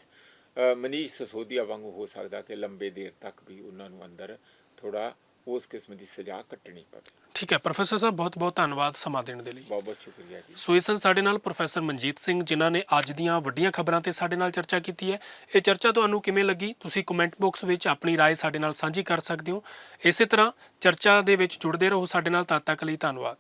ਮਨੀਸ਼ ਸਸੋਦੀਆ ਵਾਂਗੂ ਹੋ ਸਕਦਾ ਕਿ ਲੰਬੇ ਦੇਰ ਤੱਕ ਵੀ ਉਹਨਾਂ ਨੂੰ ਅੰਦਰ ਥੋੜਾ ਉਸ ਕਿਸਮ ਦੀ ਸਜ਼ਾ ਕੱਟਣੀ ਪਵੇ ਠੀਕ ਹੈ ਪ੍ਰੋਫੈਸਰ ਸਾਹਿਬ ਬਹੁਤ ਬਹੁਤ ਧੰਨਵਾਦ ਸਮਾਂ ਦੇਣ ਦੇ ਲਈ ਬਹੁਤ ਬਹੁਤ ਸ਼ੁਕਰੀਆ ਜੀ ਸੋ ਇਸ ਸਨ ਸਾਡੇ ਨਾਲ ਪ੍ਰੋਫੈਸਰ ਮਨਜੀਤ ਸਿੰਘ ਜਿਨ੍ਹਾਂ ਨੇ ਅੱਜ ਦੀਆਂ ਵੱਡੀਆਂ ਖਬਰਾਂ ਤੇ ਸਾਡੇ ਨਾਲ ਚਰਚਾ ਕੀਤੀ ਹੈ ਇਹ ਚਰਚਾ ਤੁਹਾਨੂੰ ਕਿਵੇਂ ਲੱਗੀ ਤੁਸੀਂ ਕਮੈਂਟ ਬਾਕਸ ਵਿੱਚ ਆਪਣੀ رائے ਸਾਡੇ ਨਾਲ ਸਾਂਝੀ ਕਰ ਸਕਦੇ ਹੋ ਇਸੇ ਤਰ੍ਹਾਂ ਚਰਚਾ ਦੇ ਵਿੱਚ ਜੁੜਦੇ ਰਹੋ ਸਾਡੇ ਨਾਲ ਤਦ ਤੱਕ ਲਈ ਧੰਨਵਾਦ